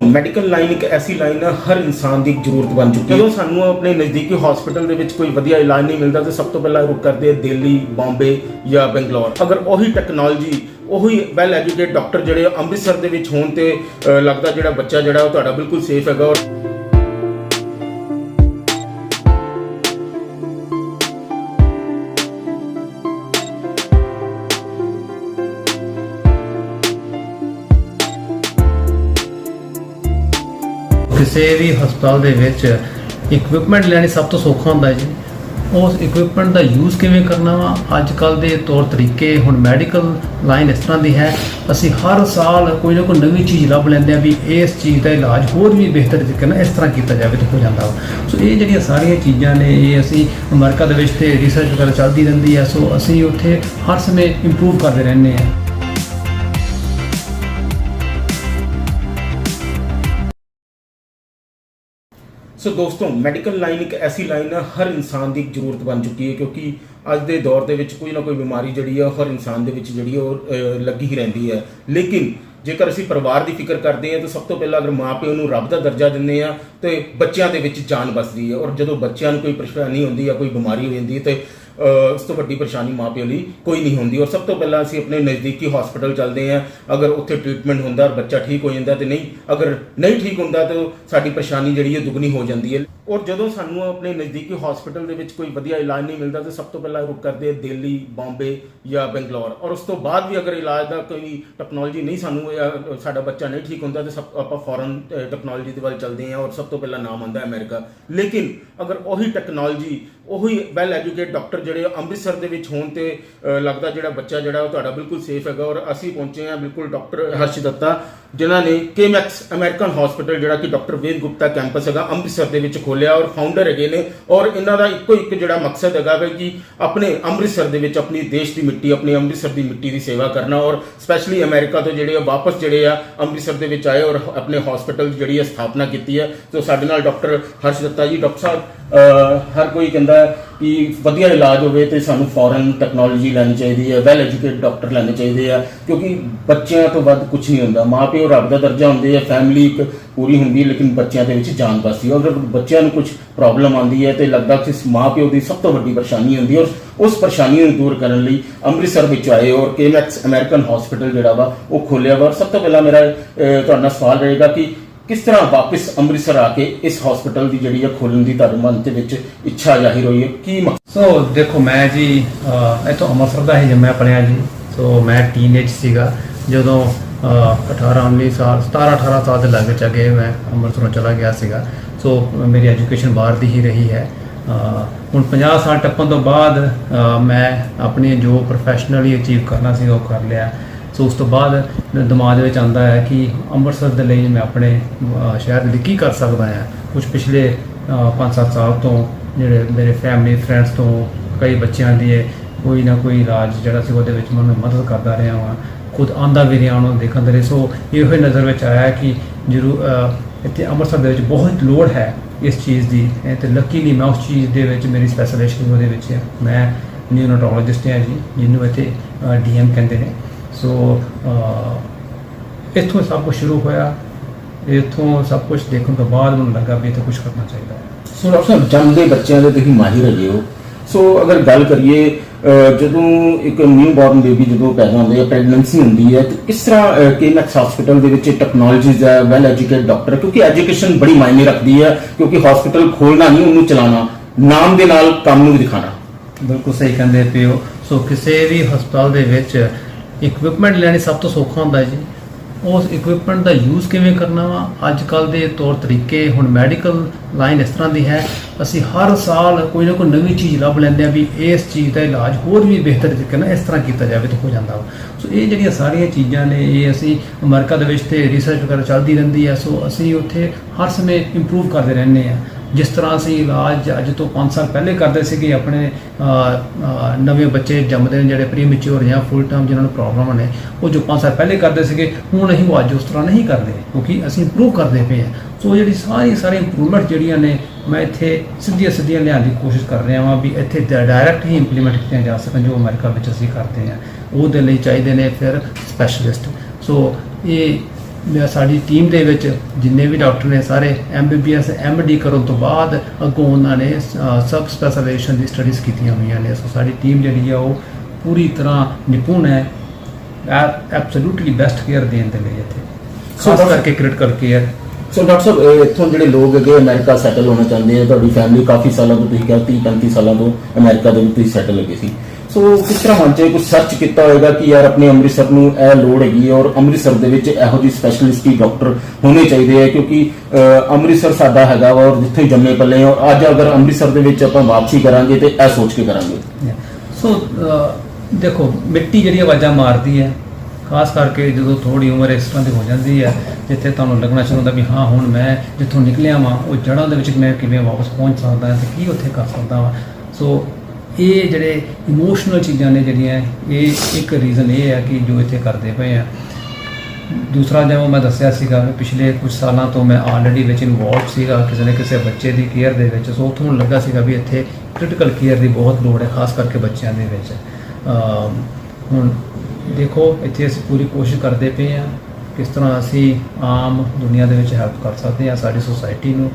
Medical line ਇੱਕ ਐਸੀ line ਹੈ ਹਰ ਇਨਸਾਨ ਦੀ ਜ਼ਰੂਰਤ ਬਣ ਚੁੱਕੀ ਹੈ। ਜਦੋਂ ਸਾਨੂੰ ਆਪਣੇ ਨਜ਼ਦੀਕੀ ਹਸਪੀਟਲ ਦੇ ਵਿੱਚ ਕੋਈ ਵਧੀਆ ਇਲਾਜ ਨਹੀਂ ਮਿਲਦਾ, ਤਾਂ ਸਭ ਤੋਂ ਪਹਿਲਾਂ ਰੁਕ ਕਰਦੇ ਆ ਦਿੱਲੀ, ਬੰਬੇ ਜਾਂ ਬੰਗਲੌਰ। ਅਗਰ ਉਹੀ ਟੈਕਨੋਲੋਜੀ ਉਹੀ ਵੈਲ ਐਜੂਕੇਟ ਡਾਕਟਰ ਜਿਹੜੇ ਅੰਮ੍ਰਿਤਸਰ ਦੇ ਵਿੱਚ ਹੋਣ ਤੇ ਲੱਗਦਾ ਜਿਹੜਾ ਬੱਚਾ ਜਿਹੜਾ ਉਹ ਤੁਹਾਡਾ ਬਿਲਕੁਲ ਸੇਫ ਹੈਗਾ ਔਰ ਕਿਸੇ ਵੀ ਹਸਪਤਾਲ ਦੇ ਵਿੱਚ ਇਕਵਿਪਮੈਂਟ ਲੈਣੀ ਸਭ ਤੋਂ ਸੌਖਾ ਹੁੰਦਾ ਹੈ ਜੀ। ਉਸ ਇਕਵਿਪਮੈਂਟ ਦਾ ਯੂਜ਼ ਕਿਵੇਂ ਕਰਨਾ ਵਾ? ਅੱਜ ਕੱਲ ਦੇ ਤੌਰ ਤਰੀਕੇ, ਹੁਣ ਮੈਡੀਕਲ ਲਾਈਨ ਇਸ ਤਰ੍ਹਾਂ ਦੀ ਹੈ। ਅਸੀਂ ਹਰ ਸਾਲ ਕੋਈ ਨਾ ਕੋਈ ਨਵੀਂ ਚੀਜ਼ ਲੱਭ ਲੈਂਦੇ ਆ ਵੀ ਇਸ ਚੀਜ਼ ਦਾ ਇਲਾਜ ਹੋਰ ਵੀ ਬਿਹਤਰ ਤਰੀਕੇ ਨਾਲ ਇਸ ਤਰ੍ਹਾਂ ਕੀਤਾ ਜਾਵੇ ਤਾਂ ਹੋ ਜਾਂਦਾ ਵਾ। ਸੋ ਇਹ ਜਿਹੜੀਆਂ ਸਾਰੀਆਂ ਚੀਜ਼ਾਂ ਨੇ, ਇਹ ਅਸੀਂ ਅਮਰੀਕਾ ਦੇ ਵਿੱਚ ਤੇ ਰਿਸਰਚ ਵਗੈਰਾ ਚੱਲਦੀ ਰਹਿੰਦੀ ਹੈ। ਸੋ ਅਸੀਂ ਉੱਥੇ ਹਰ ਸਮੇਂ ਇੰਪਰੂਵ ਕਰਦੇ ਰਹਿੰਦੇ ਹਾਂ। ਸੋ ਦੋਸਤੋ ਮੈਡੀਕਲ ਲਾਈਨ ਇੱਕ ਐਸੀ ਲਾਈਨ ਹੈ ਹਰ ਇਨਸਾਨ ਦੀ ਇੱਕ ਜ਼ਰੂਰਤ ਬਣ ਚੁੱਕੀ ਹੈ ਕਿਉਂਕਿ ਅੱਜ ਦੇ ਦੌਰ ਦੇ ਵਿੱਚ ਕੋਈ ਨਾ ਕੋਈ ਬਿਮਾਰੀ ਜਿਹੜੀ ਹੈ ਹਰ ਇਨਸਾਨ ਦੇ ਵਿੱਚ ਜਿਹੜੀ ਉਹ ਲੱਗੀ ਹੀ ਰਹਿੰਦੀ ਹੈ। ਲੇਕਿਨ ਜੇਕਰ ਅਸੀਂ ਪਰਿਵਾਰ ਦੀ ਫਿਕਰ ਕਰਦੇ ਹਾਂ, ਤਾਂ ਸਭ ਤੋਂ ਪਹਿਲਾਂ ਅਗਰ ਮਾਪਿਓ ਨੂੰ ਰੱਬ ਦਾ ਦਰਜਾ ਦਿੰਦੇ ਆ ਤੇ ਬੱਚਿਆਂ ਦੇ ਵਿੱਚ ਜਾਨ ਬਸਦੀ ਹੈ। ਔਰ ਜਦੋਂ ਬੱਚਿਆਂ ਨੂੰ ਕੋਈ ਪਰੇਸ਼ਾਨੀ ਹੁੰਦੀ ਹੈ ਕੋਈ ਬਿਮਾਰੀ ਹੋ ਜਾਂਦੀ ਹੈ, ਤੇ ਉਸ ਤੋਂ ਵੱਡੀ ਪਰੇਸ਼ਾਨੀ ਮਾਪਿਓ ਲਈ ਕੋਈ ਨਹੀਂ ਹੁੰਦੀ। ਔਰ ਸਭ ਤੋਂ ਪਹਿਲਾਂ ਅਸੀਂ ਆਪਣੇ ਨਜ਼ਦੀਕੀ ਹਸਪੀਟਲ ਚੱਲਦੇ ਹਾਂ। ਅਗਰ ਉੱਥੇ ਟ੍ਰੀਟਮੈਂਟ ਹੁੰਦਾ ਔਰ ਬੱਚਾ ਠੀਕ ਹੋ ਜਾਂਦਾ ਤੇ ਨਹੀਂ, ਅਗਰ ਨਹੀਂ ਠੀਕ ਹੁੰਦਾ ਤਾਂ ਸਾਡੀ ਪਰੇਸ਼ਾਨੀ ਜਿਹੜੀ ਹੈ ਦੁੱਗਣੀ ਹੋ ਜਾਂਦੀ ਹੈ। ਔਰ ਜਦੋਂ ਸਾਨੂੰ ਆਪਣੇ ਨਜ਼ਦੀਕੀ ਹਸਪੀਟਲ ਦੇ ਵਿੱਚ ਕੋਈ ਵਧੀਆ ਇਲਾਜ ਨਹੀਂ ਮਿਲਦਾ ਤਾਂ ਸਭ ਤੋਂ ਪਹਿਲਾਂ ਰੁਕ ਕਰਦੇ ਦਿੱਲੀ, ਬੰਬੇ ਜਾਂ ਬੰਗਲੌਰ। ਔਰ ਉਸ ਤੋਂ ਬਾਅਦ ਵੀ ਅਗਰ ਇਲਾਜ ਦਾ ਕੋਈ ਟੈਕਨੋਲੋਜੀ ਨਹੀਂ ਸਾਨੂੰ ਸਾਡਾ ਬੱਚਾ ਨਹੀਂ ਠੀਕ ਹੁੰਦਾ ਤਾਂ ਸਭ ਆਪਾਂ ਫੋਰਨ ਟੈਕਨੋਲੋਜੀ ਦੇ ਵੱਲ ਚੱਲਦੇ ਹਾਂ। ਔਰ ਸਭ ਤੋਂ ਪਹਿਲਾਂ ਨਾਮ ਆਉਂਦਾ ਹੈ ਅਮਰੀਕਾ। ਲੇਕਿਨ ਅਗਰ ਉਹੀ ਟੈਕਨੋਲੋਜੀ ਉਹੀ ਵੈਲ ਐਜੂਕੇਟ ਡਾਕਟਰ ਜਿਹੜੇ ਅੰਮ੍ਰਿਤਸਰ ਦੇ ਵਿੱਚ ਹੋਣ ਤੇ ਲੱਗਦਾ ਜਿਹੜਾ ਬੱਚਾ ਜਿਹੜਾ ਉਹ ਤੁਹਾਡਾ ਬਿਲਕੁਲ ਸੇਫ ਹੈਗਾ ਔਰ ਅਸੀਂ ਪਹੁੰਚੇ ਹਾਂ ਬਿਲਕੁਲ ਡਾਕਟਰ ਹਰਸ਼ ਦੱਤਾ ਜਿਨ੍ਹਾਂ ਨੇ ਕੇਮੈਕਸ ਅਮਰੀਕਨ ਹਸਪੀਟਲ ਜਿਹੜਾ ਕਿ ਡਾਕਟਰ ਵੇਦ ਗੁਪਤਾ ਕੈਂਪਸ ਹੈਗਾ, ਅੰਮ੍ਰਿਤਸਰ ਦੇ ਵਿੱਚ ਖੋਲਿਆ ਔਰ ਫਾਊਂਡਰ ਹੈਗੇ ਨੇ ਔਰ ਇਹਨਾਂ ਦਾ ਇੱਕੋ ਇੱਕ ਜਿਹੜਾ ਮਕਸਦ ਹੈਗਾ ਵੀ ਕਿ ਆਪਣੇ ਅੰਮ੍ਰਿਤਸਰ ਦੇ ਵਿੱਚ ਆਪਣੀ ਦੇਸ਼ ਦੀ ਮਿੱਟੀ, ਆਪਣੀ ਅੰਮ੍ਰਿਤਸਰ ਦੀ ਮਿੱਟੀ ਦੀ ਸੇਵਾ ਕਰਨਾ ਔਰ ਸਪੈਸ਼ਲੀ ਅਮਰੀਕਾ ਤੋਂ ਜਿਹੜੇ ਆ ਵਾਪਸ ਜਿਹੜੇ ਆ ਅੰਮ੍ਰਿਤਸਰ ਦੇ ਵਿੱਚ ਆਏ ਔਰ ਆਪਣੇ ਹਸਪੀਟਲ ਜਿਹੜੀ ਆ ਸਥਾਪਨਾ ਕੀਤੀ ਹੈ। ਸੋ ਸਾਡੇ ਨਾਲ ਡਾਕਟਰ ਹਰਸ਼ ਦੱਤਾ ਜੀ ਡਾਕਟਰ ਸਾਹਿਬ ਹਰ ਕੋਈ ਕਹਿੰਦਾ ਕਿ ਵਧੀਆ ਇਲਾਜ ਹੋਵੇ ਤੇ ਸਾਨੂੰ ਫੋਰਨ ਟੈਕਨੋਲੋਜੀ ਲੈਣੀ ਚਾਹੀਦੀ ਹੈ ਵੈਲ ਐਜੂਕੇਟ ਡਾਕਟਰ ਲੈਣੇ ਚਾਹੀਦੇ ਆ, ਕਿਉਂਕਿ ਬੱਚਿਆਂ ਤੋਂ ਵੱਧ ਕੁਝ ਨਹੀਂ ਹੁੰਦਾ। ਮਾਪਿਓ ਰੱਬ ਦਾ ਦਰਜਾ ਹੁੰਦੇ ਆ ਫੈਮਿਲੀ ਇੱਕ ਪੂਰੀ ਹੁੰਦੀ ਹੈ, ਲੇਕਿਨ ਬੱਚਿਆਂ ਦੇ ਵਿੱਚ ਜਾਨ ਬਸਦੀ ਹੈ ਅਗਰ ਬੱਚਿਆਂ ਨੂੰ ਕੁਝ ਪ੍ਰੋਬਲਮ ਆਉਂਦੀ ਹੈ ਤੇ ਲੱਗਦਾ ਕਿ ਇਸ ਮਾਪਿਓ ਦੀ ਸਭ ਤੋਂ ਵੱਡੀ ਪਰੇਸ਼ਾਨੀ ਹੁੰਦੀ ਹੈ ਔਰ ਉਸ ਪਰੇਸ਼ਾਨੀ ਨੂੰ ਦੂਰ ਕਰਨ ਲਈ ਅੰਮ੍ਰਿਤਸਰ ਵਿੱਚ ਆਏ ਔਰ ਕੇਮੈਕਸ ਅਮਰੀਕਨ ਹਸਪੀਟਲ ਜਿਹੜਾ ਵਾ, ਉਹ ਖੋਲਿਆ ਵਾ। ਸਭ ਤੋਂ ਪਹਿਲਾਂ ਮੇਰਾ ਤੁਹਾਡਾ ਸਵਾਲ ਰਹੇਗਾ ਕਿ ਕਿਸ ਤਰ੍ਹਾਂ ਵਾਪਸ ਅੰਮ੍ਰਿਤਸਰ ਆ ਕੇ ਇਸ ਹਸਪੀਟਲ ਦੀ ਜਿਹੜੀ ਹੈ ਖੋਲਣ ਦੀ ਤੁਹਾਡੇ ਮਨ ਦੇ ਵਿੱਚ ਇੱਛਾ ਜ਼ਾਹਿਰ ਹੋਈ ਹੈ? ਕੀ ਮਕਸਦ? ਸੋ ਦੇਖੋ ਮੈਂ ਜੀ ਅਹ, ਇੱਥੋਂ ਅੰਮ੍ਰਿਤਸਰ ਦਾ ਹੀ ਜੰਮਿਆ ਪਲਿਆ ਜੀ। ਸੋ ਮੈਂ ਟੀਨੇਜ ਸੀਗਾ। ਜਦੋਂ ਅਹ, 18 19 ਸਾਲ 17 18 ਸਾਲ ਦੇ ਲੱਗ ਚਗੇ ਮੈਂ ਅੰਮ੍ਰਿਤਸਰੋਂ ਚਲਾ ਗਿਆ ਸੀਗਾ। ਸੋ ਮੇਰੀ ਐਜੂਕੇਸ਼ਨ ਬਾਹਰ ਦੀ ਹੀ ਰਹੀ ਹੈ। ਹੁਣ 50 ਸਾਲ ਟੱਪਣ ਤੋਂ ਬਾਅਦ ਮੈਂ ਆਪਣੀ ਜੋ ਪ੍ਰੋਫੈਸ਼ਨਲੀ ਅਚੀਵ ਕਰਨਾ ਸੀ ਉਹ ਕਰ ਲਿਆ। ਸੋ ਉਸ ਤੋਂ ਬਾਅਦ ਦਿਮਾਗ ਦੇ ਵਿੱਚ ਆਉਂਦਾ ਹੈ ਕਿ ਅੰਮ੍ਰਿਤਸਰ ਦੇ ਲਈ ਮੈਂ ਆਪਣੇ ਸ਼ਹਿਰ ਦੇ ਲਈ ਕੀ ਕਰ ਸਕਦਾ ਹਾਂ। ਕੁਝ ਪਿਛਲੇ 5-7 ਸਾਲ ਤੋਂ ਜਿਹੜੇ ਮੇਰੇ ਫੈਮਿਲੀ ਫਰੈਂਡਸ ਤੋਂ, ਕਈ ਬੱਚਿਆਂ ਦੀ ਕੋਈ ਨਾ ਕੋਈ ਇਲਾਜ ਜਿਹੜਾ ਸੀ ਉਹਦੇ ਵਿੱਚ ਮੈਨੂੰ ਮਦਦ ਕਰਦਾ ਰਿਹਾ ਹਾਂ। ਖੁਦ ਆਂਦਾ ਵੀ ਰਿਹਾ ਉਹਨਾਂ ਨੂੰ ਦੇਖਣ ਦੇ ਲਈ। ਸੋ ਇਹੋ ਹੀ ਨਜ਼ਰ ਵਿੱਚ ਆਇਆ ਕਿ ਜਰੂਰ ਇੱਥੇ ਅੰਮ੍ਰਿਤਸਰ ਦੇ ਵਿੱਚ ਬਹੁਤ ਲੋੜ ਹੈ ਇਸ ਚੀਜ਼ ਦੀ। ਇਹ ਤੇ ਲੱਕੀਲੀ ਮੈਂ ਉਸ ਚੀਜ਼ ਦੇ ਵਿੱਚ ਮੇਰੀ ਸਪੈਸ਼ਲਾਈਜੇਸ਼ਨ ਉਹਦੇ ਵਿੱਚ ਹੈ। ਮੈਂ ਨਿਊਰੋਟੋਲੋਜਿਸਟ ਹਾਂ ਜੀ, ਜਿਹਨੂੰ ਇੱਥੇ ਡੀਐਮ ਕਹਿੰਦੇ ਨੇ। ਸੋ ਅਹ, ਇੱਥੋਂ ਸਭ ਕੁਝ ਸ਼ੁਰੂ ਹੋਇਆ। ਇੱਥੋਂ ਸਭ ਕੁਝ ਦੇਖਣ ਤੋਂ ਬਾਅਦ ਮੈਨੂੰ ਲੱਗਾ ਵੀ ਇੱਥੇ ਕੁਝ ਕਰਨਾ ਚਾਹੀਦਾ ਹੈ। ਸੋ ਡਾਕਟਰ ਸਾਹਿਬ ਜੰਮਦੇ ਬੱਚਿਆਂ ਦੇ ਤੁਸੀਂ ਮਾਹਿਰ ਹੈਗੇ ਹੋ। ਸੋ ਅਗਰ ਗੱਲ ਕਰੀਏ ਜਦੋਂ ਇੱਕ ਨਿਊ ਬੋਰਨ ਬੇਬੀ ਜਦੋਂ ਪੈਦਾ ਹੁੰਦੀ ਹੈ ਪ੍ਰੈਗਨੈਂਸੀ ਹੁੰਦੀ ਹੈ ਤੇ ਕਿਸ ਤਰ੍ਹਾਂ ਕੇਮੈਕਸ ਹਸਪੀਟਲ ਦੇ ਵਿੱਚ ਟੈਕਨੋਲੋਜੀਜ਼ ਹੈ ਵੈਲ ਐਜੂਕੇਟਡ ਡਾਕਟਰ ਕਿਉਂਕਿ ਐਜੂਕੇਸ਼ਨ ਬੜੀ ਮਾਇਨੇ ਰੱਖਦੀ ਹੈ ਕਿਉਂਕਿ ਹਸਪੀਟਲ ਖੋਲਣਾ ਨਹੀਂ ਉਹਨੂੰ ਚਲਾਉਣਾ ਨਾਮ ਦੇ ਨਾਲ ਕੰਮ ਨੂੰ ਵੀ ਦਿਖਾਣਾ ਬਿਲਕੁਲ ਸਹੀ ਕਹਿੰਦੇ ਪਿਓ ਸੋ ਕਿਸੇ ਵੀ ਹਸਪਤਾਲ ਦੇ ਵਿੱਚ ਇਕਵਿਪਮੈਂਟ ਲੈਣੀ ਸਭ ਤੋਂ ਸੌਖਾ ਹੁੰਦਾ ਜੀ। ਉਸ ਇਕਵਿਪਮੈਂਟ ਦਾ ਯੂਜ਼ ਕਿਵੇਂ ਕਰਨਾ ਵਾ? ਅੱਜ ਕੱਲ ਦੇ ਤੌਰ ਤਰੀਕੇ, ਹੁਣ ਮੈਡੀਕਲ ਲਾਈਨ ਇਸ ਤਰ੍ਹਾਂ ਦੀ ਹੈ। ਅਸੀਂ ਹਰ ਸਾਲ ਕੋਈ ਨਾ ਕੋਈ ਨਵੀਂ ਚੀਜ਼ ਲੱਭ ਲੈਂਦੇ ਆ ਵੀ ਇਸ ਚੀਜ਼ ਦਾ ਇਲਾਜ ਹੋਰ ਵੀ ਬਿਹਤਰ ਤਰੀਕੇ ਨਾਲ ਇਸ ਤਰ੍ਹਾਂ ਕੀਤਾ ਜਾਵੇ ਤਾਂ ਹੋ ਜਾਂਦਾ ਵਾ। ਸੋ ਇਹ ਜਿਹੜੀਆਂ ਸਾਰੀਆਂ ਚੀਜ਼ਾਂ ਨੇ, ਇਹ ਅਸੀਂ ਅਮਰੀਕਾ ਦੇ ਵਿੱਚ ਤੇ ਰਿਸਰਚ ਵਗੈਰਾ ਚੱਲਦੀ ਰਹਿੰਦੀ ਹੈ। ਸੋ ਅਸੀਂ ਉੱਥੇ ਹਰ ਸਮੇਂ ਇੰਪਰੂਵ ਕਰਦੇ ਰਹਿੰਦੇ ਆ ਜਿਸ ਤਰ੍ਹਾਂ ਅਸੀਂ ਇਲਾਜ ਅੱਜ ਤੋਂ 5 ਸਾਲ ਪਹਿਲੇ ਕਰਦੇ ਸੀਗੇ, ਆਪਣੇ ਨਵੇਂ ਬੱਚੇ ਜੰਮਦੇ ਨੇ, ਜਿਹੜੇ ਪ੍ਰੀ ਮੈਚੁਰ ਜਾਂ ਫੁੱਲ ਟਰਮ ਜਿਨ੍ਹਾਂ ਨੂੰ ਪ੍ਰੋਬਲਮ ਨੇ ਉਹ ਜੋ 5 ਸਾਲ ਪਹਿਲੇ ਕਰਦੇ ਸੀਗੇ, ਹੁਣ ਅਸੀਂ ਉਹ ਅੱਜ ਉਸ ਤਰ੍ਹਾਂ ਨਹੀਂ ਕਰਦੇ, ਕਿਉਂਕਿ ਅਸੀਂ ਇੰਪਰੂਵ ਕਰਦੇ ਪਏ ਹਾਂ। ਸੋ ਜਿਹੜੀ ਸਾਰੀ ਸਾਰੀ ਇੰਪਰੂਵਮੈਂਟ ਜਿਹੜੀਆਂ ਨੇ, ਮੈਂ ਇੱਥੇ ਸਿੱਧੀਆਂ ਸਿੱਧੀਆਂ ਲਿਆਉਣ ਦੀ ਕੋਸ਼ਿਸ਼ ਕਰ ਰਿਹਾ ਹਾਂ ਵੀ ਇੱਥੇ ਡਾਇਰੈਕਟ ਹੀ ਇੰਪਲੀਮੈਂਟ ਕੀਤੀਆਂ ਜਾ ਸਕਣ ਜੋ ਅਮਰੀਕਾ ਵਿੱਚ ਅਸੀਂ ਕਰਦੇ ਹਾਂ। ਉਹਦੇ ਲਈ ਚਾਹੀਦੇ ਨੇ ਫਿਰ ਸਪੈਸ਼ਲਿਸਟ ਸੋ ਇਹ ਮੈਂ ਸਾਡੀ ਟੀਮ ਦੇ ਵਿੱਚ ਜਿੰਨੇ ਵੀ ਡਾਕਟਰ ਨੇ ਸਾਰੇ ਐਮਬੀਬੀਐਸ ਐਮਡੀ ਕਰਨ ਤੋਂ ਬਾਅਦ ਅੱਗੋਂ ਉਹਨਾਂ ਨੇ ਸਬ ਸਪੈਸ਼ਲਾਈਜੇਸ਼ਨ ਦੀ ਸਟੱਡੀਜ਼ ਕੀਤੀਆਂ ਹੋਈਆਂ ਨੇ। ਸੋ ਸਾਡੀ ਟੀਮ ਜਿਹੜੀ ਆ ਉਹ ਪੂਰੀ ਤਰ੍ਹਾਂ ਨਿਪੁੰਨ ਹੈ। ਐਬਸੋਲੂਟਲੀ ਬੈਸਟ ਕੇਅਰ ਦੇਣ ਦੇ ਲਈ ਇੱਥੇ। So, ਖਾਸ ਕਰਕੇ ਕ੍ਰਿਟੀਕਲ ਕੇਅਰ ਸੋ ਡਾਕਟਰ ਸਾਹਿਬ ਇੱਥੋਂ ਜਿਹੜੇ ਲੋਕ ਹੈਗੇ ਅਮਰੀਕਾ ਸੈਟਲ ਹੋਣਾ ਚਾਹੁੰਦੇ ਆ ਤੁਹਾਡੀ ਫੈਮਿਲੀ ਕਾਫੀ ਸਾਲਾਂ ਤੋਂ ਤੁਸੀਂ ਕਿਹਾ 30 35 ਸਾਲਾਂ ਤੋਂ ਅਮਰੀਕਾ ਦੇ ਵਿੱਚ ਤੁਸੀਂ ਸੈਟਲ ਲੱਗੇ ਸੀ। ਸੋ ਕਿਸ ਤਰ੍ਹਾਂ ਮਨ ਚ ਕੁਝ ਸਰਚ ਕੀਤਾ ਹੋਏਗਾ ਕਿ ਯਾਰ ਆਪਣੇ ਅੰਮ੍ਰਿਤਸਰ ਨੂੰ ਇਹ ਲੋੜ ਹੈਗੀ ਹੈ ਔਰ ਅੰਮ੍ਰਿਤਸਰ ਦੇ ਵਿੱਚ ਇਹੋ ਜਿਹੀ ਸਪੈਸ਼ਲਿਸਟੀ ਡਾਕਟਰ ਹੋਣੇ ਚਾਹੀਦੇ ਆ ਕਿਉਂਕਿ ਅੰਮ੍ਰਿਤਸਰ ਸਾਡਾ ਹੈਗਾ ਵਾ ਔਰ ਜਿੱਥੇ ਜੰਮੇ ਪਲੇ ਔਰ ਅੱਜ ਅਗਰ ਅੰਮ੍ਰਿਤਸਰ ਦੇ ਵਿੱਚ ਆਪਾਂ ਵਾਪਸੀ ਕਰਾਂਗੇ ਤੇ ਇਹ ਸੋਚ ਕੇ ਕਰਾਂਗੇ। ਸੋ ਦੇਖੋ, ਮਿੱਟੀ ਜਿਹੜੀ ਆਵਾਜ਼ਾਂ ਮਾਰਦੀ ਹੈ, ਖਾਸ ਕਰਕੇ ਜਦੋਂ ਥੋੜੀ ਉਮਰ ਇਸ ਤਰ੍ਹਾਂ ਦੀ ਹੋ ਜਾਂਦੀ ਹੈ, ਜਿੱਥੇ ਤੁਹਾਨੂੰ ਲੱਗਣਾ ਸ਼ੁਰੂ ਹੁੰਦਾ ਵੀ ਹਾਂ, ਹੁਣ ਮੈਂ ਜਿੱਥੋਂ ਨਿਕਲਿਆ ਵਾਂ, ਉਹ ਜੜ੍ਹਾਂ ਦੇ ਵਿੱਚ ਮੈਂ ਕਿਵੇਂ ਵਾਪਸ ਪਹੁੰਚ ਸਕਦਾ ਹਾਂ ਤੇ ਕੀ ਉੱਥੇ ਕਰ ਸਕਦਾ ਵਾਂ। ਸੋ ਇਹ ਜਿਹੜੇ ਇਮੋਸ਼ਨਲ ਚੀਜ਼ਾਂ ਨੇ ਜਿਹੜੀਆਂ, ਇਹ ਇੱਕ ਰੀਜ਼ਨ ਇਹ ਹੈ ਕਿ ਜੋ ਇੱਥੇ ਕਰਦੇ ਪਏ ਆ। ਦੂਸਰਾ ਜਿਵੇਂ ਮੈਂ ਦੱਸਿਆ ਸੀਗਾ ਵੀ ਪਿਛਲੇ ਕੁਝ ਸਾਲਾਂ ਤੋਂ ਮੈਂ ਆਲਰੇਡੀ ਵਿੱਚ ਇਨਵੋਲਵ ਸੀਗਾ ਕਿਸੇ ਨਾ ਕਿਸੇ ਬੱਚੇ ਦੀ ਕੇਅਰ ਦੇ ਵਿੱਚ। ਸੋ ਉੱਥੋਂ ਲੱਗਾ ਸੀਗਾ ਵੀ ਇੱਥੇ ਕ੍ਰਿਟੀਕਲ ਕੇਅਰ ਦੀ ਬਹੁਤ ਲੋੜ ਹੈ, ਖਾਸ ਕਰਕੇ ਬੱਚਿਆਂ ਦੇ ਵਿੱਚ। ਹੁਣ ਦੇਖੋ, ਇੱਥੇ ਅਸੀਂ ਪੂਰੀ ਕੋਸ਼ਿਸ਼ ਕਰਦੇ ਪਏ ਹਾਂ ਕਿਸ ਤਰ੍ਹਾਂ ਅਸੀਂ ਆਮ ਦੁਨੀਆ ਦੇ ਵਿੱਚ ਹੈਲਪ ਕਰ ਸਕਦੇ ਹਾਂ ਸਾਡੀ ਸੋਸਾਇਟੀ ਨੂੰ।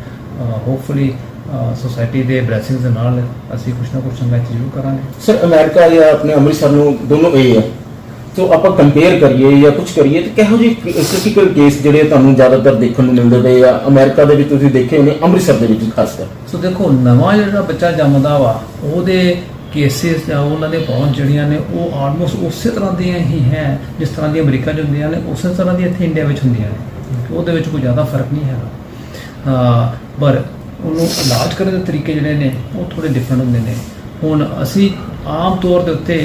ਹੋਪਫੁਲੀ ਸੋਸਾਇਟੀ ਦੇ ਬਲੇਸਿੰਗਸ ਦੇ ਨਾਲ ਅਸੀਂ ਕੁਝ ਨਾ ਕੁਝ ਚੰਗਾ ਜ਼ਰੂਰ ਕਰਾਂਗੇ। ਸਰ ਅਮਰੀਕਾ ਜਾਂ ਆਪਣੇ ਅੰਮ੍ਰਿਤਸਰ ਨੂੰ ਦੋਨੋਂ ਇਹ ਹੈ। ਸੋ ਆਪਾਂ ਕੰਪੇਅਰ ਕਰੀਏ ਜਾਂ ਕੁਝ ਕਰੀਏ ਤੇ ਕਿਹੋ ਜਿਹੇ ਕ੍ਰਿਟੀਕਲ ਕੇਸ ਜਿਹੜੇ ਤੁਹਾਨੂੰ ਜ਼ਿਆਦਾਤਰ ਦੇਖਣ ਨੂੰ ਮਿਲਦੇ ਪਏ ਆ ਅਮਰੀਕਾ ਦੇ ਵਿੱਚ ਤੁਸੀਂ ਦੇਖੇ ਹੋਣੇ ਅੰਮ੍ਰਿਤਸਰ ਦੇ ਵਿੱਚ ਖਾਸ ਕਰ। ਸੋ ਦੇਖੋ ਨਵਾਂ ਜਿਹੜਾ ਬੱਚਾ ਜੰਮਦਾ ਵਾ ਉਹਦੇ ਕੇਸਿਸ ਜਾਂ ਉਹਨਾਂ ਦੇ ਪਹੁੰਚ ਜਿਹੜੀਆਂ ਨੇ ਉਹ ਆਲਮੋਸਟ ਉਸੇ ਤਰ੍ਹਾਂ ਦੀਆਂ ਹੀ ਹੈ ਜਿਸ ਤਰ੍ਹਾਂ ਦੀ ਅਮਰੀਕਾ 'ਚ ਹੁੰਦੀਆਂ ਨੇ ਉਸੇ ਤਰ੍ਹਾਂ ਦੀ ਇੱਥੇ ਇੰਡੀਆ ਵਿੱਚ ਹੁੰਦੀਆਂ ਨੇ। ਉਹਦੇ ਵਿੱਚ ਕੋਈ ਜ਼ਿਆਦਾ ਫ਼ਰਕ ਨਹੀਂ ਹੈਗਾ। ਪਰ ਉਹਨੂੰ ਇਲਾਜ ਕਰਨ ਦੇ ਤਰੀਕੇ ਜਿਹੜੇ ਨੇ ਉਹ ਥੋੜੇ ਡਿਫਰੈਂਟ ਹੁੰਦੇ ਨੇ। ਹੁਣ ਅਸੀਂ ਆਮ ਤੌਰ ਦੇ ਉੱਤੇ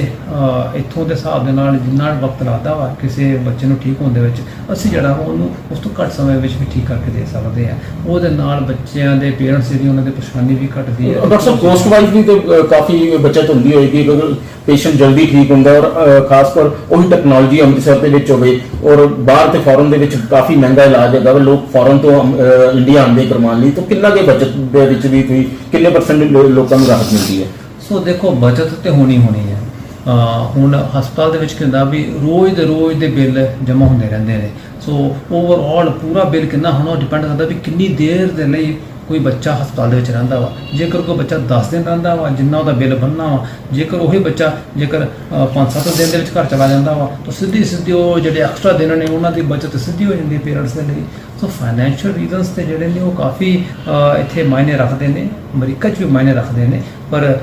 ਇੱਥੋਂ ਦੇ ਹਿਸਾਬ ਦੇ ਨਾਲ ਜਿੰਨਾ ਵਕਤ ਲੱਗਦਾ ਵਾ, ਕਿਸੇ ਬੱਚੇ ਨੂੰ ਠੀਕ ਹੋਣ ਦੇ ਵਿੱਚ, ਅਸੀਂ ਜਿਹੜਾ ਵਾ ਉਹਨੂੰ ਉਸ ਤੋਂ ਘੱਟ ਸਮੇਂ ਵਿੱਚ ਵੀ ਠੀਕ ਕਰਕੇ ਦੇ ਸਕਦੇ ਆ ਉਹਦੇ ਨਾਲ ਬੱਚਿਆਂ ਦੇ ਪੇਰੈਂਟਸ ਦੀ ਉਹਨਾਂ ਦੀ ਪਰੇਸ਼ਾਨੀ ਵੀ ਘਟਦੀ ਹੈ। ਡਾਕਟਰ ਸਾਹਿਬ ਕੋਸਟ ਵਾਈਜ਼ ਵੀ ਤੇ ਕਾਫੀ ਬਚਤ ਹੁੰਦੀ ਹੋਏਗੀ ਕਿਉਂਕਿ ਪੇਸ਼ੈਂਟ ਜਲਦੀ ਠੀਕ ਹੁੰਦਾ ਔਰ ਖਾਸ ਕਰ ਉਹੀ ਟੈਕਨੋਲੋਜੀ ਅੰਮ੍ਰਿਤਸਰ ਦੇ ਵਿੱਚ ਹੋਵੇ ਔਰ ਬਾਹਰ ਤੇ ਫੋਰਨ ਦੇ ਵਿੱਚ ਕਾਫੀ ਮਹਿੰਗਾ ਇਲਾਜ ਹੈਗਾ ਵਾ, ਲੋਕ ਫੋਰਨ ਤੋਂ ਇੰਡੀਆ ਆਉਂਦੇ ਕਰਵਾਉਣ ਲਈ, ਤਾਂ ਕਿੰਨਾ ਕੇ ਬਚਤ ਦੇ ਵਿੱਚ ਵੀ ਤੁਸੀਂ ਕਿੰਨੇ ਪਰਸੈਂਟ ਲੋਕਾਂ ਨੂੰ ਰਾਹਤ ਮਿਲਦੀ ਹੈ? ਸੋ ਦੇਖੋ ਬਚਤ ਤੇ ਹੋਣੀ ਹੋਣੀ ਹੈ। ਹੁਣ ਹਸਪਤਾਲ ਦੇ ਵਿੱਚ ਕੀ ਹੁੰਦਾ ਵੀ ਰੋਜ਼ ਦੇ ਰੋਜ਼ ਦੇ ਬਿੱਲ ਜਮ੍ਹਾਂ ਹੁੰਦੇ ਰਹਿੰਦੇ ਨੇ। ਸੋ ਓਵਰਆਲ ਪੂਰਾ ਬਿੱਲ ਕਿੰਨਾ ਹੋਣਾ ਡਿਪੈਂਡ ਕਰਦਾ ਵੀ ਕਿੰਨੀ ਦੇਰ ਦੇ ਲਈ ਕੋਈ ਬੱਚਾ ਹਸਪਤਾਲ ਦੇ ਵਿੱਚ ਰਹਿੰਦਾ ਵਾ। ਜੇਕਰ ਕੋਈ ਬੱਚਾ 10 ਦਿਨ ਰਹਿੰਦਾ ਵਾ, ਜਿੰਨਾ ਉਹਦਾ ਬਿੱਲ ਬੰਨਣਾ ਵਾ, ਜੇਕਰ ਉਹੀ ਬੱਚਾ ਜੇਕਰ 5-7 ਦਿਨ ਦੇ ਵਿੱਚ ਘਰ ਚਲਾ ਜਾਂਦਾ ਵਾ, ਤਾਂ ਸਿੱਧੀ ਸਿੱਧੀ ਉਹ ਜਿਹੜੇ ਐਕਸਟਰਾ ਦਿਨ ਨੇ, ਉਹਨਾਂ ਦੀ ਬਚਤ ਸਿੱਧੀ ਹੋ ਜਾਂਦੀ ਹੈ ਪੇਰੈਂਟਸ ਦੇ ਲਈ। ਸੋ ਫਾਈਨੈਂਸ਼ੀਅਲ ਰੀਜ਼ਨਸ ਤੇ ਜਿਹੜੇ ਨੇ ਉਹ ਕਾਫੀ ਇੱਥੇ ਮਾਇਨੇ ਰੱਖਦੇ ਨੇ, ਅਮਰੀਕਾ 'ਚ ਵੀ ਮਾਇਨੇ ਰੱਖਦੇ ਨੇ, ਪਰ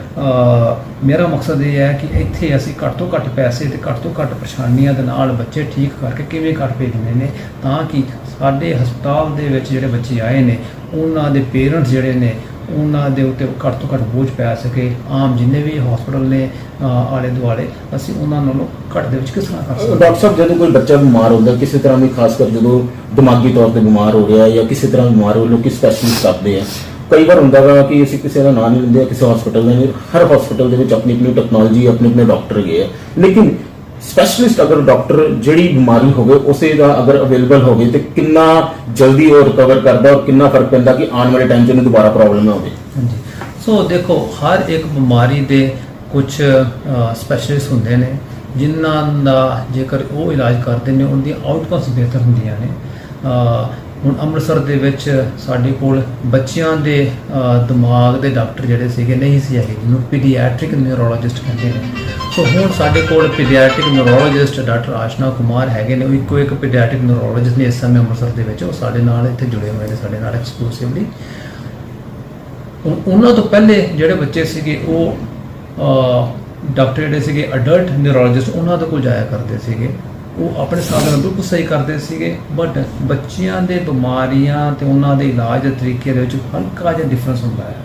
ਮੇਰਾ ਮਕਸਦ ਇਹ ਹੈ ਕਿ ਇੱਥੇ ਅਸੀਂ ਘੱਟ ਤੋਂ ਘੱਟ ਪੈਸੇ ਤੇ ਘੱਟ ਤੋਂ ਘੱਟ ਪਰੇਸ਼ਾਨੀਆਂ ਦੇ ਨਾਲ ਬੱਚੇ ਠੀਕ ਕਰਕੇ ਕਿਵੇਂ ਘਰ ਭੇਜਣੇ ਨੇ, ਤਾਂ ਕਿ ਸਾਡੇ ਹਸਪਤਾਲ ਦੇ ਵਿੱਚ ਜਿਹੜੇ ਬੱਚੇ ਆਏ ਨੇ, ਉਹਨਾਂ ਦੇ ਪੇਰੈਂਟਸ ਜਿਹੜੇ ਨੇ ਉਹਨਾਂ ਦੇ ਉੱਤੇ ਘੱਟ ਤੋਂ ਘੱਟ ਬੋਝ ਪੈ ਸਕੇ। ਆਮ ਜਿੰਨੇ ਵੀ ਹਸਪਤਾਲ ਨੇ ਆਲੇ ਦੁਆਲੇ, ਅਸੀਂ ਉਹਨਾਂ ਨਾਲੋਂ ਘੱਟ ਦੇ ਵਿੱਚ ਕਿਸ ਤਰ੍ਹਾਂ ਕਰ ਸਕਦੇ ਡਾਕਟਰ ਸਾਹਿਬ, ਜਦੋਂ ਕੋਈ ਬੱਚਾ ਬਿਮਾਰ ਹੁੰਦਾ, ਕਿਸੇ ਤਰ੍ਹਾਂ ਦੀ ਖਾਸ ਕਰ ਜਦੋਂ ਦਿਮਾਗੀ ਤੌਰ ਤੇ ਬਿਮਾਰ ਹੋ ਰਿਹਾ ਜਾਂ ਕਿਸੇ ਤਰ੍ਹਾਂ ਬਿਮਾਰ ਹੋ ਲੋਕੀ ਸਪੈਸ਼ਲਿਸਟ ਕਰਦੇ ਆ। ਕਈ ਵਾਰ ਹੁੰਦਾ ਵਾ ਕਿ ਅਸੀਂ ਕਿਸੇ ਦਾ ਨਾਂ ਨਹੀਂ ਲੈਂਦੇ ਕਿਸੇ ਹਸਪੀਟਲ ਦਾ ਹਰ ਹਸਪੀਟਲ ਦੇ ਵਿੱਚ ਆਪਣੀ ਆਪਣੀ ਟੈਕਨੋਲੋਜੀ ਆਪਣੇ ਆਪਣੇ ਡਾਕਟਰ ਹੈਗੇ ਆ। ਲੇਕਿਨ ਸਪੈਸ਼ਲਿਸਟ ਅਗਰ ਡਾਕਟਰ ਜਿਹੜੀ ਬਿਮਾਰੀ ਹੋਵੇ, ਉਸੇ ਦਾ ਅਗਰ ਅਵੇਲੇਬਲ ਹੋਵੇ, ਤੇ ਕਿੰਨਾ ਜਲਦੀ ਉਹ ਰਿਕਵਰ ਕਰਦਾ ਔਰ ਕਿੰਨਾ ਫ਼ਰਕ ਪੈਂਦਾ ਕਿ ਆਉਣ ਵਾਲੇ ਟਾਈਮ 'ਚ ਉਹਨੂੰ ਦੁਬਾਰਾ ਪ੍ਰੋਬਲਮ ਨਾ ਹੋਵੇ। ਹਾਂਜੀ। ਸੋ ਦੇਖੋ, ਹਰ ਇੱਕ ਬਿਮਾਰੀ ਦੇ ਕੁਝ ਸਪੈਸ਼ਲਿਸਟ ਹੁੰਦੇ ਨੇ, ਜਿਨ੍ਹਾਂ ਦਾ ਜੇਕਰ ਉਹ ਇਲਾਜ ਕਰਦੇ ਨੇ ਉਹਨਾਂ ਦੀਆਂ ਆਊਟਕਮਸ ਬਿਹਤਰ ਹੁੰਦੀਆਂ ਨੇ। ਹੁਣ ਅੰਮ੍ਰਿਤਸਰ ਦੇ ਵਿੱਚ ਸਾਡੇ ਕੋਲ ਬੱਚਿਆਂ ਦੇ ਦਿਮਾਗ ਦੇ ਡਾਕਟਰ ਜਿਹੜੇ ਸੀਗੇ, ਨਹੀਂ ਸੀ ਹੈਗੇ, ਜਿਹਨੂੰ ਪੀਡੀਆਟ੍ਰਿਕ ਨਿਊਰੋਲੋਜਿਸਟ ਕਹਿੰਦੇ ਨੇ। ਸੋ ਹੁਣ ਸਾਡੇ ਕੋਲ pediatric neurologist doctor Ashna Kumar ਹੈਗੇ ਨੇ, ਉਹ ਇੱਕੋ ਇੱਕ ਪੀਡੀਆਟ੍ਰਿਕ ਨਿਊਰੋਲੋਜਿਸਟ ਨੇ ਇਸ ਸਮੇਂ ਅੰਮ੍ਰਿਤਸਰ ਦੇ ਵਿੱਚ, ਉਹ ਸਾਡੇ ਨਾਲ ਇੱਥੇ ਜੁੜੇ ਹੋਏ ਨੇ, ਸਾਡੇ ਨਾਲ ਐਕਸਕਲੂਸਿਵਲੀ ਉਹ- ਉਹਨਾਂ ਤੋਂ ਪਹਿਲੇ ਜਿਹੜੇ ਬੱਚੇ ਸੀਗੇ, ਉਹ ਡਾਕਟਰ ਜਿਹੜੇ ਸੀਗੇ ਅਡਲਟ ਨਿਊਰੋਲੋਜਿਸਟ ਉਹਨਾਂ ਦੇ ਕੋਲ ਜਾਇਆ ਕਰਦੇ ਸੀਗੇ। ਉਹ ਆਪਣੇ ਸਾਧਨ ਬਿਲਕੁਲ ਸਹੀ ਕਰਦੇ ਸੀਗੇ ਬਟ ਬੱਚਿਆਂ ਦੇ ਬਿਮਾਰੀਆਂ ਤੇ ਉਹਨਾਂ ਦੇ ਇਲਾਜ ਦੇ ਤਰੀਕੇ ਦੇ ਵਿੱਚ ਹਲਕਾ ਜਿਹਾ ਡਿਫਰੈਂਸ ਹੁੰਦਾ ਹੈ।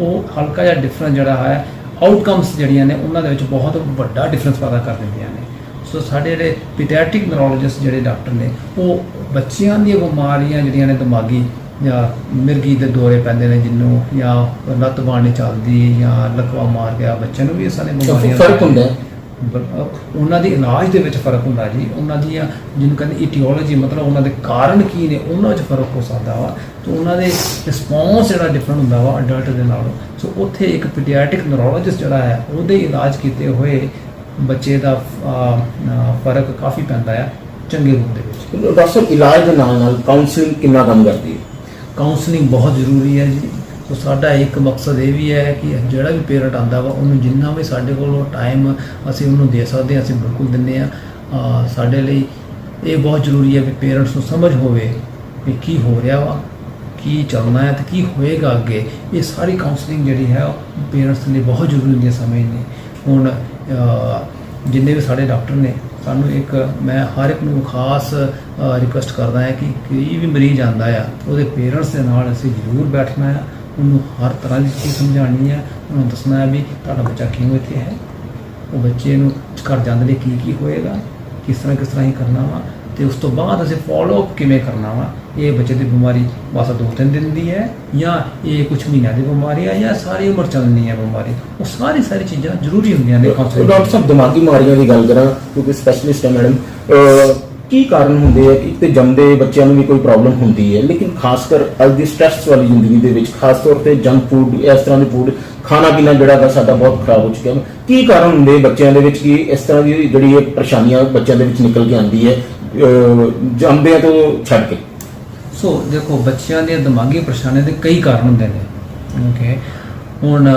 ਉਹ ਹਲਕਾ ਜਿਹਾ ਡਿਫਰੈਂਸ ਜਿਹੜਾ ਹੈ ਆਊਟਕਮਸ ਜਿਹੜੀਆਂ ਨੇ ਉਹਨਾਂ ਦੇ ਵਿੱਚ ਬਹੁਤ ਵੱਡਾ ਡਿਫਰੈਂਸ ਪੈਦਾ ਕਰ ਦਿੰਦੀਆਂ ਨੇ। ਸੋ ਸਾਡੇ ਜਿਹੜੇ ਪੀਡੀਆਟ੍ਰਿਕ ਨਿਊਰੋਲੋਜਿਸਟ ਜਿਹੜੇ ਡਾਕਟਰ ਨੇ ਉਹ ਬੱਚਿਆਂ ਦੀਆਂ ਬਿਮਾਰੀਆਂ ਜਿਹੜੀਆਂ ਨੇ ਦਿਮਾਗੀ ਜਾਂ ਮਿਰਗੀ ਦੇ ਦੌਰੇ ਪੈਂਦੇ ਨੇ ਜਿਹਨੂੰ ਜਾਂ ਲੱਤ ਨਹੀਂ ਚੱਲਦੀ ਜਾਂ ਲਕਵਾ ਮਾਰ ਗਿਆ ਬੱਚਿਆਂ ਨੂੰ ਵੀ ਇਸ ਦੀਆਂ ਬਿਮਾਰੀਆਂ ਫ਼ਰਕ ਹੁੰਦਾ ਹੈ। ਉਹਨਾਂ ਦੇ ਇਲਾਜ ਦੇ ਵਿੱਚ ਫ਼ਰਕ ਹੁੰਦਾ ਜੀ। ਉਹਨਾਂ ਦੀਆਂ ਜਿਹਨੂੰ ਕਹਿੰਦੇ ਇਟੀਓਲੋਜੀ ਮਤਲਬ ਉਹਨਾਂ ਦੇ ਕਾਰਨ ਕੀ ਨੇ ਉਹਨਾਂ ਵਿੱਚ ਫ਼ਰਕ ਹੋ ਸਕਦਾ ਵਾ। ਤੇ ਉਹਨਾਂ ਦੇ ਰਿਸਪੌਂਸ ਜਿਹੜਾ ਡਿਫਰੈਂਟ ਹੁੰਦਾ ਵਾ ਅਡਲਟ ਦੇ ਨਾਲੋਂ। ਸੋ ਉੱਥੇ ਇੱਕ ਪੀਡੀਆਟ੍ਰਿਕ ਨਿਊਰੋਲੋਜਿਸਟ ਜਿਹੜਾ ਹੈ ਉਹਦੇ ਇਲਾਜ ਕੀਤੇ ਹੋਏ ਬੱਚੇ ਦਾ ਫ਼ਰਕ ਕਾਫੀ ਪੈਂਦਾ ਆ ਚੰਗੇ ਰੂਪ ਦੇ ਵਿੱਚ। ਡਾਕਟਰ ਇਲਾਜ ਦੇ ਨਾਲ ਨਾਲ ਕਾਉਂਸਲਿੰਗ ਕਿੰਨਾ ਕੰਮ ਕਰਦੀ ਹੈ? ਕਾਉਂਸਲਿੰਗ ਬਹੁਤ ਜ਼ਰੂਰੀ ਹੈ ਜੀ। ਸੋ ਸਾਡਾ ਇੱਕ ਮਕਸਦ ਇਹ ਵੀ ਹੈ ਕਿ ਜਿਹੜਾ ਵੀ ਪੇਰੈਂਟ ਆਂਦਾ ਵਾ, ਉਹਨੂੰ ਜਿੰਨਾ ਵੀ ਸਾਡੇ ਕੋਲ ਟਾਈਮ ਅਸੀਂ ਉਹਨੂੰ ਦੇ ਸਕਦੇ ਹਾਂ, ਅਸੀਂ ਬਿਲਕੁਲ ਦਿੰਦੇ ਆ ਸਾਡੇ ਲਈ ਇਹ ਬਹੁਤ ਜ਼ਰੂਰੀ ਹੈ ਕਿ ਪੇਰੈਂਟਸ ਨੂੰ ਸਮਝ ਹੋਵੇ ਵੀ ਕੀ ਹੋ ਰਿਹਾ ਵਾ, ਕੀ ਚੱਲਣਾ ਹੈ ਤੇ ਕੀ ਹੋਏਗਾ ਅੱਗੇ। ਇਹ ਸਾਰੀ ਕਾਉਂਸਲਿੰਗ ਜਿਹੜੀ ਹੈ ਪੇਰੈਂਟਸ ਲਈ ਬਹੁਤ ਜ਼ਰੂਰੀ ਹੁੰਦੀ ਹੈ ਸਮਝਣੀ ਹੁਣ ਜਿੰਨੇ ਵੀ ਸਾਡੇ ਡਾਕਟਰ ਨੇ, ਸਾਨੂੰ ਇੱਕ ਮੈਂ ਹਰ ਇੱਕ ਨੂੰ ਖਾਸ ਰਿਕੁਐਸਟ ਕਰਦਾ ਹਾਂ ਕਿ ਕੋਈ ਵੀ ਮਰੀਜ਼ ਆਂਦਾ ਆ, ਉਹਦੇ ਪੇਰੈਂਟਸ ਦੇ ਨਾਲ ਅਸੀਂ ਜ਼ਰੂਰ ਬੈਠਣਾ ਆ। ਉਹਨੂੰ ਹਰ ਤਰ੍ਹਾਂ ਦੀ ਚੀਜ਼ ਸਮਝਾਉਣੀ ਹੈ ਉਹਨੂੰ ਦੱਸਣਾ ਹੈ ਵੀ ਤੁਹਾਡਾ ਬੱਚਾ ਕਿਉਂ ਇੱਥੇ ਹੈ? ਉਹ ਬੱਚੇ ਨੂੰ ਘਰ ਜਾਂਦੇ ਲਈ ਕੀ ਕੀ ਹੋਏਗਾ? ਕਿਸ ਤਰ੍ਹਾਂ ਕਿਸ ਤਰ੍ਹਾਂ ਹੀ ਕਰਨਾ ਵਾ? ਤੇ ਉਸ ਤੋਂ ਬਾਅਦ ਅਸੀਂ ਫਾਲੋ ਅਪ ਕਿਵੇਂ ਕਰਨਾ ਵਾ? ਇਹ ਬੱਚੇ ਦੀ ਬਿਮਾਰੀ ਬਸ ਦੋ ਤਿੰਨ ਦਿਨ ਦੀ ਹੈ ਜਾਂ ਇਹ ਕੁਝ ਮਹੀਨਿਆਂ ਦੀ ਬਿਮਾਰੀ ਹੈ ਜਾਂ ਸਾਰੀ ਉਮਰ ਚੱਲਣੀ ਹੈ ਬਿਮਾਰੀ? ਉਹ ਸਾਰੀ ਸਾਰੀ ਚੀਜ਼ਾਂ ਜ਼ਰੂਰੀ ਹੁੰਦੀਆਂ ਨੇ ਡਾਕਟਰ ਸਾਹਿਬ, ਦਿਮਾਗੀ ਬਿਮਾਰੀਆਂ ਦੀ ਗੱਲ ਕਰਾਂ ਕਿਉਂਕਿ ਸਪੈਸ਼ਲਿਸਟ ਹੈ ਮੈਡਮ। ਕੀ ਕਾਰਨ ਹੁੰਦੇ ਆ ਕਿ ਇੱਕ ਤੇ ਜੰਮਦੇ ਬੱਚਿਆਂ ਨੂੰ ਵੀ ਕੋਈ ਪ੍ਰੋਬਲਮ ਹੁੰਦੀ ਹੈ? ਲੇਕਿਨ ਖਾਸ ਕਰ ਅੱਜ ਦੀ ਸਟ੍ਰੈਸ ਵਾਲੀ ਜ਼ਿੰਦਗੀ ਦੇ ਵਿੱਚ, ਖਾਸ ਤੌਰ ਤੇ ਜੰਕ ਫੂਡ ਇਸ ਤਰ੍ਹਾਂ ਦੇ ਫੂਡ ਖਾਣਾ ਪੀਣਾ ਜਿਹੜਾ ਵਾ ਸਾਡਾ ਬਹੁਤ ਖਰਾਬ ਹੋ ਚੁੱਕਿਆ ਕੀ ਕਾਰਨ ਹੁੰਦੇ ਬੱਚਿਆਂ ਦੇ ਵਿੱਚ ਕਿ ਇਸ ਤਰ੍ਹਾਂ ਦੀ ਜਿਹੜੀ ਇਹ ਪਰੇਸ਼ਾਨੀਆਂ ਬੱਚਿਆਂ ਦੇ ਵਿੱਚ ਨਿਕਲ ਕੇ ਆਉਂਦੀ ਹੈ? ਜੰਮਦਿਆਂ ਤੋਂ ਛੱਡ ਕੇ। ਸੋ ਦੇਖੋ, ਬੱਚਿਆਂ ਦੇ ਦਿਮਾਗੀ ਪਰੇਸ਼ਾਨੀਆਂ ਦੇ ਕਈ ਕਾਰਨ ਹੁੰਦੇ ਨੇ। ਓਕੇ ਹੁਣ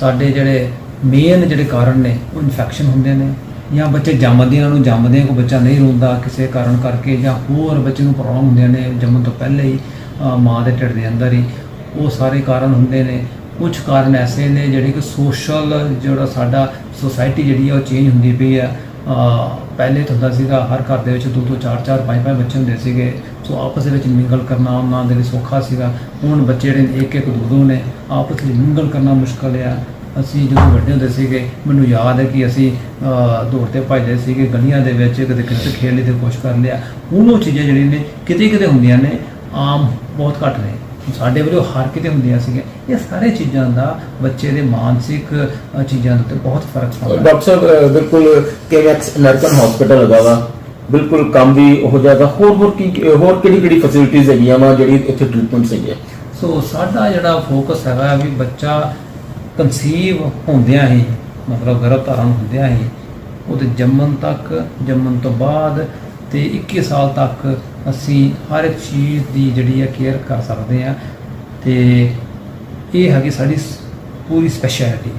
ਸਾਡੇ ਜਿਹੜੇ ਮੇਨ ਜਿਹੜੇ ਕਾਰਨ ਨੇ, ਉਹ ਇਨਫੈਕਸ਼ਨ ਹੁੰਦੇ ਨੇ। ਜਾਂ ਬੱਚੇ ਜੰਮਦੇ ਜੰਮਦਿਆਂ ਨੂੰ ਜੰਮਦਿਆਂ ਕੋ ਬੱਚਾ ਨਹੀਂ ਰੋਂਦਾ ਕਿਸੇ ਕਾਰਨ ਕਰਕੇ ਜਾਂ ਹੋਰ ਬੱਚੇ ਨੂੰ ਪ੍ਰੋਬਲਮ ਹੁੰਦੀਆਂ ਨੇ, ਜੰਮਣ ਤੋਂ ਪਹਿਲੇ ਹੀ ਮਾਂ ਦੇ ਢਿੱਡ ਦੇ ਅੰਦਰ ਹੀ, ਉਹ ਸਾਰੇ ਕਾਰਨ ਹੁੰਦੇ ਨੇ। ਕੁਝ ਕਾਰਨ ਐਸੇ ਨੇ ਜਿਹੜੇ ਕਿ ਸੋਸ਼ਲ ਜਿਹੜਾ ਸਾਡਾ ਸੋਸਾਇਟੀ ਜਿਹੜੀ ਆ, ਉਹ ਚੇਂਜ ਹੁੰਦੀ ਪਈ ਆ। ਪਹਿਲੇ ਤਾਂ ਹੁੰਦਾ ਸੀਗਾ ਹਰ ਘਰ ਦੇ ਵਿੱਚ ਦੋ ਦੋ ਚਾਰ ਚਾਰ, ਪੰਜ ਪੰਜ ਬੱਚੇ ਹੁੰਦੇ ਸੀਗੇ। ਸੋ ਆਪਸ ਦੇ ਵਿੱਚ ਮਿੰਗਲ ਕਰਨਾ ਉਹਨਾਂ ਦੇ ਲਈ ਸੌਖਾ ਸੀਗਾ। ਹੁਣ ਬੱਚੇ ਜਿਹੜੇ ਨੇ ਇੱਕ ਇੱਕ ਦੋ ਦੋ ਨੇ, ਆਪਸ ਵਿੱਚ ਮਿੰਗਲ ਕਰਨਾ ਮੁਸ਼ਕਲ ਆ। ਅਸੀਂ ਜਦੋਂ ਵੱਡੇ ਹੁੰਦੇ ਸੀਗੇ ਮੈਨੂੰ ਯਾਦ ਹੈ ਕਿ ਅਸੀਂ ਅਹ, ਦੌੜਦੇ ਭੱਜਦੇ ਸੀਗੇ ਗਲੀਆਂ ਦੇ ਵਿੱਚ ਕਦੇ ਕ੍ਰਿਕਟ ਖੇਡ ਲਈ ਤੇ ਕੁਛ ਕਰ ਲਿਆ। ਉਹ ਚੀਜ਼ਾਂ ਜਿਹੜੀਆਂ ਨੇ ਕਿਤੇ ਕਿਤੇ ਹੁੰਦੀਆਂ ਨੇ ਆਮ ਬਹੁਤ ਘੱਟ ਨੇ। ਸਾਡੇ ਵੇਲੇ ਹਰ ਕਿਤੇ ਹੁੰਦੀਆਂ ਸੀਗੀਆਂ। ਇਹ ਸਾਰੇ ਚੀਜ਼ਾਂ ਦਾ ਬੱਚੇ ਦੇ ਮਾਨਸਿਕ ਚੀਜ਼ਾਂ ਦੇ ਉੱਤੇ ਬਹੁਤ ਫ਼ਰਕ ਪਾਉਂਦਾ ਹੈ। ਡਾਕਟਰ ਸਾਹਿਬ ਬਿਲਕੁਲ ਕੇਐਕਸ ਅਮਰੀਕਨ ਹਸਪੀਟਲ ਹੈਗਾ ਵਾ। ਬਿਲਕੁਲ ਕੰਮ ਵੀ ਉਹ ਜ਼ਿਆਦਾ ਹੋਰ ਹੋਰ ਕੀ ਹੋਰ ਕਿਹੜੀ ਕਿਹੜੀ ਫੈਸਿਲਿਟੀਆਂ ਹੈਗੀਆਂ ਵਾ ਜਿਹੜੀ ਇੱਥੇ ਟ੍ਰੀਟਮੈਂਟ ਹੈਗੀਆਂ ਸੋ ਸਾਡਾ ਜਿਹੜਾ ਫੋਕਸ ਹੈਗਾ ਵੀ ਬੱਚਾ ਕਨਸੀਵ ਹੁੰਦਿਆਂ ਹੀ, ਮਤਲਬ ਗਰਭ ਧਾਰਨ ਹੁੰਦਿਆਂ ਹੀ ਉਹਦੇ ਜੰਮਣ ਤੱਕ, ਜੰਮਣ ਤੋਂ ਬਾਅਦ ਤੇ 21 ਸਾਲ ਤੱਕ ਅਸੀਂ ਹਰ ਇੱਕ ਚੀਜ਼ ਦੀ ਜਿਹੜੀ ਹੈ ਕੇਅਰ ਕਰ ਸਕਦੇ ਆ ਤੇ ਇਹ ਹੈਗੀ ਸਾਡੀ ਸ- ਪੂਰੀ ਸਪੈਸ਼ਲਿਟੀ।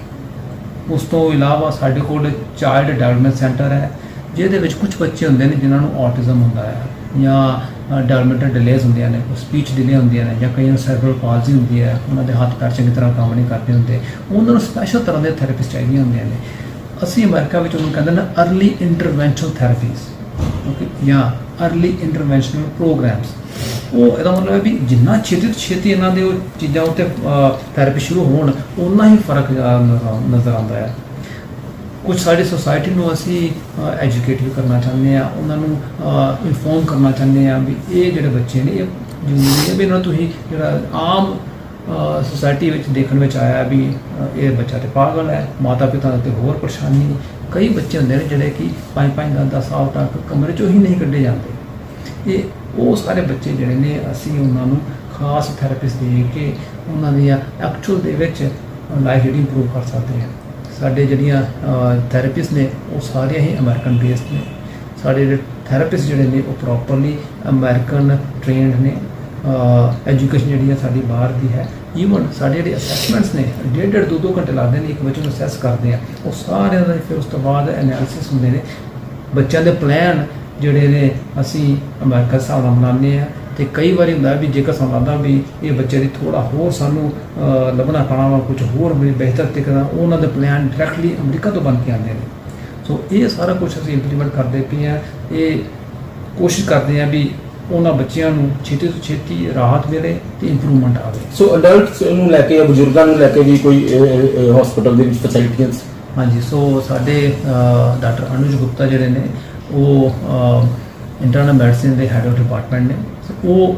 ਉਸ ਤੋਂ ਇਲਾਵਾ ਸਾਡੇ ਕੋਲ ਚਾਈਲਡ ਡਿਵੈਲਪਮੈਂਟ ਸੈਂਟਰ ਹੈ, ਜਿਹਦੇ ਵਿੱਚ ਕੁਝ ਬੱਚੇ ਹੁੰਦੇ ਨੇ ਜਿਨ੍ਹਾਂ ਨੂੰ ਆਟਿਜ਼ਮ ਹੁੰਦਾ ਹੈ ਜਾਂ ਡਿਵੈਲਪਮੈਂਟਲ ਡਿਲੇਜ਼ ਹੁੰਦੀਆਂ ਨੇ ਉਹ ਸਪੀਚ ਡਿਲੇ ਹੁੰਦੀਆਂ ਨੇ ਜਾਂ ਕਈ ਨੂੰ ਸੈਰਬਰਲ ਪਾਲਸੀ ਹੁੰਦੀ ਹੈ, ਉਹਨਾਂ ਦੇ ਹੱਥ ਪੈਰ ਚੰਗੀ ਤਰ੍ਹਾਂ ਕੰਮ ਨਹੀਂ ਕਰਦੇ ਹੁੰਦੇ, ਉਹਨਾਂ ਨੂੰ ਸਪੈਸ਼ਲ ਤਰ੍ਹਾਂ ਦੇ ਥੈਰੇਪਿਸਟ ਚਾਹੀਦੀਆਂ ਹੁੰਦੀਆਂ ਨੇ। ਅਸੀਂ ਅਮਰੀਕਾ ਵਿੱਚ ਉਹਨੂੰ ਕਹਿੰਦੇ ਨੇ ਅਰਲੀ ਇੰਟਰਵੈਂਸ਼ਨਲ ਥੈਰੇਪੀਜ਼ ਓਕੇ ਜਾਂ ਅਰਲੀ ਇੰਟਰਵੈਂਸ਼ਨਲ ਪ੍ਰੋਗਰਾਮਸ ਉਹ ਇਹਦਾ ਮਤਲਬ ਹੈ ਵੀ ਜਿੰਨਾ ਛੇਤੀ ਤੋਂ ਛੇਤੀ ਇਹਨਾਂ ਦੇ ਉਹ ਚੀਜ਼ਾਂ ਉੱਤੇ ਥੈਰੇਪੀ ਸ਼ੁਰੂ ਹੋਣ ਉਨਾ ਹੀ ਫ਼ਰਕ ਨਜ਼ਰ ਨਜ਼ਰ ਆਉਂਦਾ ਹੈ। ਕੁਝ ਸਾਡੀ ਸੋਸਾਇਟੀ ਨੂੰ ਅਸੀਂ ਐਜੂਕੇਟ ਵੀ ਕਰਨਾ ਚਾਹੁੰਦੇ ਆ ਉਹਨਾਂ ਨੂੰ ਇਨਫੋਰਮ ਕਰਨਾ ਚਾਹੁੰਦੇ ਆ ਵੀ ਇਹ ਜਿਹੜੇ ਬੱਚੇ ਨੇ, ਇਹ ਜ਼ਰੂਰੀ ਹੈ ਵੀ ਇਹਨਾਂ ਨੂੰ ਤੁਸੀਂ ਜਿਹੜਾ ਆਮ ਸੋਸਾਇਟੀ ਵਿੱਚ ਦੇਖਣ ਵਿੱਚ ਆਇਆ ਵੀ ਇਹ ਬੱਚਾ ਤੇ ਪਾਗਲ ਹੈ ਮਾਤਾ ਪਿਤਾ ਤੇ ਹੋਰ ਪਰੇਸ਼ਾਨੀ ਕਈ ਬੱਚੇ ਹੁੰਦੇ ਨੇ ਜਿਹੜੇ ਕਿ 5-5 10 ਸਾਲ ਤੱਕ ਕਮਰੇ ਚੋਂ ਹੀ ਨਹੀਂ ਕੱਢੇ ਜਾਂਦੇ। ਇਹ ਉਹ ਸਾਰੇ ਬੱਚੇ ਜਿਹੜੇ ਨੇ, ਅਸੀਂ ਉਹਨਾਂ ਨੂੰ ਖਾਸ ਥੈਰੇਪਿਸਟ ਦੇ ਕੇ ਉਹਨਾਂ ਦੀ ਐਕਚੁਅਲ ਦੇ ਵਿੱਚ ਲਾਈਫ ਜਿਹੜੀ ਇੰਪਰੂਵ ਕਰ ਸਕਦੇ ਹਾਂ। ਸਾਡੇ ਜਿਹੜੀਆਂ ਥੈਰੇਪਿਸਟ ਨੇ, ਉਹ ਸਾਰੀਆਂ ਹੀ ਅਮਰੀਕਨ ਬੇਸਡ ਨੇ। ਸਾਡੇ ਜਿਹੜੇ ਥੈਰੇਪਿਸਟ ਜਿਹੜੇ ਨੇ, ਉਹ ਪ੍ਰੋਪਰਲੀ ਅਮਰੀਕਨ ਟ੍ਰੇਨਡ ਨੇ। ਐਜੂਕੇਸ਼ਨ ਜਿਹੜੀ ਹੈ ਸਾਡੀ ਬਾਹਰ ਦੀ ਹੈ। ਈਵਨ ਸਾਡੇ ਜਿਹੜੇ ਅਸੈਸਮੈਂਟਸ ਨੇ, ਡੇਢ ਡੇਢ, ਦੋ ਦੋ ਘੰਟੇ ਲੱਗਦੇ ਨੇ, ਇੱਕ ਬੱਚੇ ਨੂੰ ਅਸੈਸ ਕਰਦੇ ਆ। ਉਹ ਸਾਰਿਆਂ ਦਾ ਫਿਰ ਉਸ ਤੋਂ ਬਾਅਦ ਐਨਾਲਿਸਿਸ ਹੁੰਦੇ ਨੇ। ਬੱਚਿਆਂ ਦੇ ਪਲਾਨ ਜਿਹੜੇ ਨੇ, ਅਸੀਂ ਅਮਰੀਕਾ ਹਿਸਾਬ ਨਾਲ ਬਣਾਉਂਦੇ ਆ। ਤੇ ਕਈ ਵਾਰੀ ਹੁੰਦਾ ਵੀ ਜੇਕਰ ਸਾਨੂੰ ਲੱਗਦਾ ਵੀ ਇਹ ਬੱਚੇ ਦੀ ਥੋੜਾ ਹੋਰ ਸਾਨੂੰ ਲੱਭਣਾ ਪੈਣਾ ਵਾ ਕੁਝ ਹੋਰ ਵੀ ਬਿਹਤਰ ਤਰੀਕੇ ਉਹਨਾਂ ਦੇ ਪਲਾਨ ਡਾਇਰੈਕਟਲੀ ਅਮਰੀਕਾ ਤੋਂ ਬਣ ਕੇ ਆਉਂਦੇ ਨੇ। ਸੋ ਇਹ ਸਾਰਾ ਕੁਝ ਅਸੀਂ ਇੰਪਲੀਮੈਂਟ ਕਰਦੇ ਪਏ ਆ ਇਹ ਕੋਸ਼ਿਸ਼ ਕਰਦੇ ਆ ਵੀ ਉਹਨਾਂ ਬੱਚਿਆਂ ਨੂੰ ਛੇਤੀ ਤੋਂ ਛੇਤੀ ਰਾਹਤ ਮਿਲੇ ਤੇ ਇੰਪਰੂਵਮੈਂਟ ਆਵੇ। ਸੋ ਅਡਲਟਸ ਨੂੰ ਲੈ ਕੇ ਜਾਂ ਬਜ਼ੁਰਗਾਂ ਨੂੰ ਲੈ ਕੇ ਵੀ ਕੋਈ ਹਸਪੀਟਲ ਦੇ ਵਿੱਚ ਫੈਸਿਲਿਟੀਆਂ ਹਾਂਜੀ ਸੋ ਸਾਡੇ ਡਾਕਟਰ ਅਨੁਜ ਗੁਪਤਾ ਜਿਹੜੇ ਨੇ ਉਹ ਇੰਟਰਨਲ ਮੈਡੀਸਿਨ ਦੇ ਹੈਡ ਆਫ ਡਿਪਾਰਟਮੈਂਟ ਨੇ। ਉਹ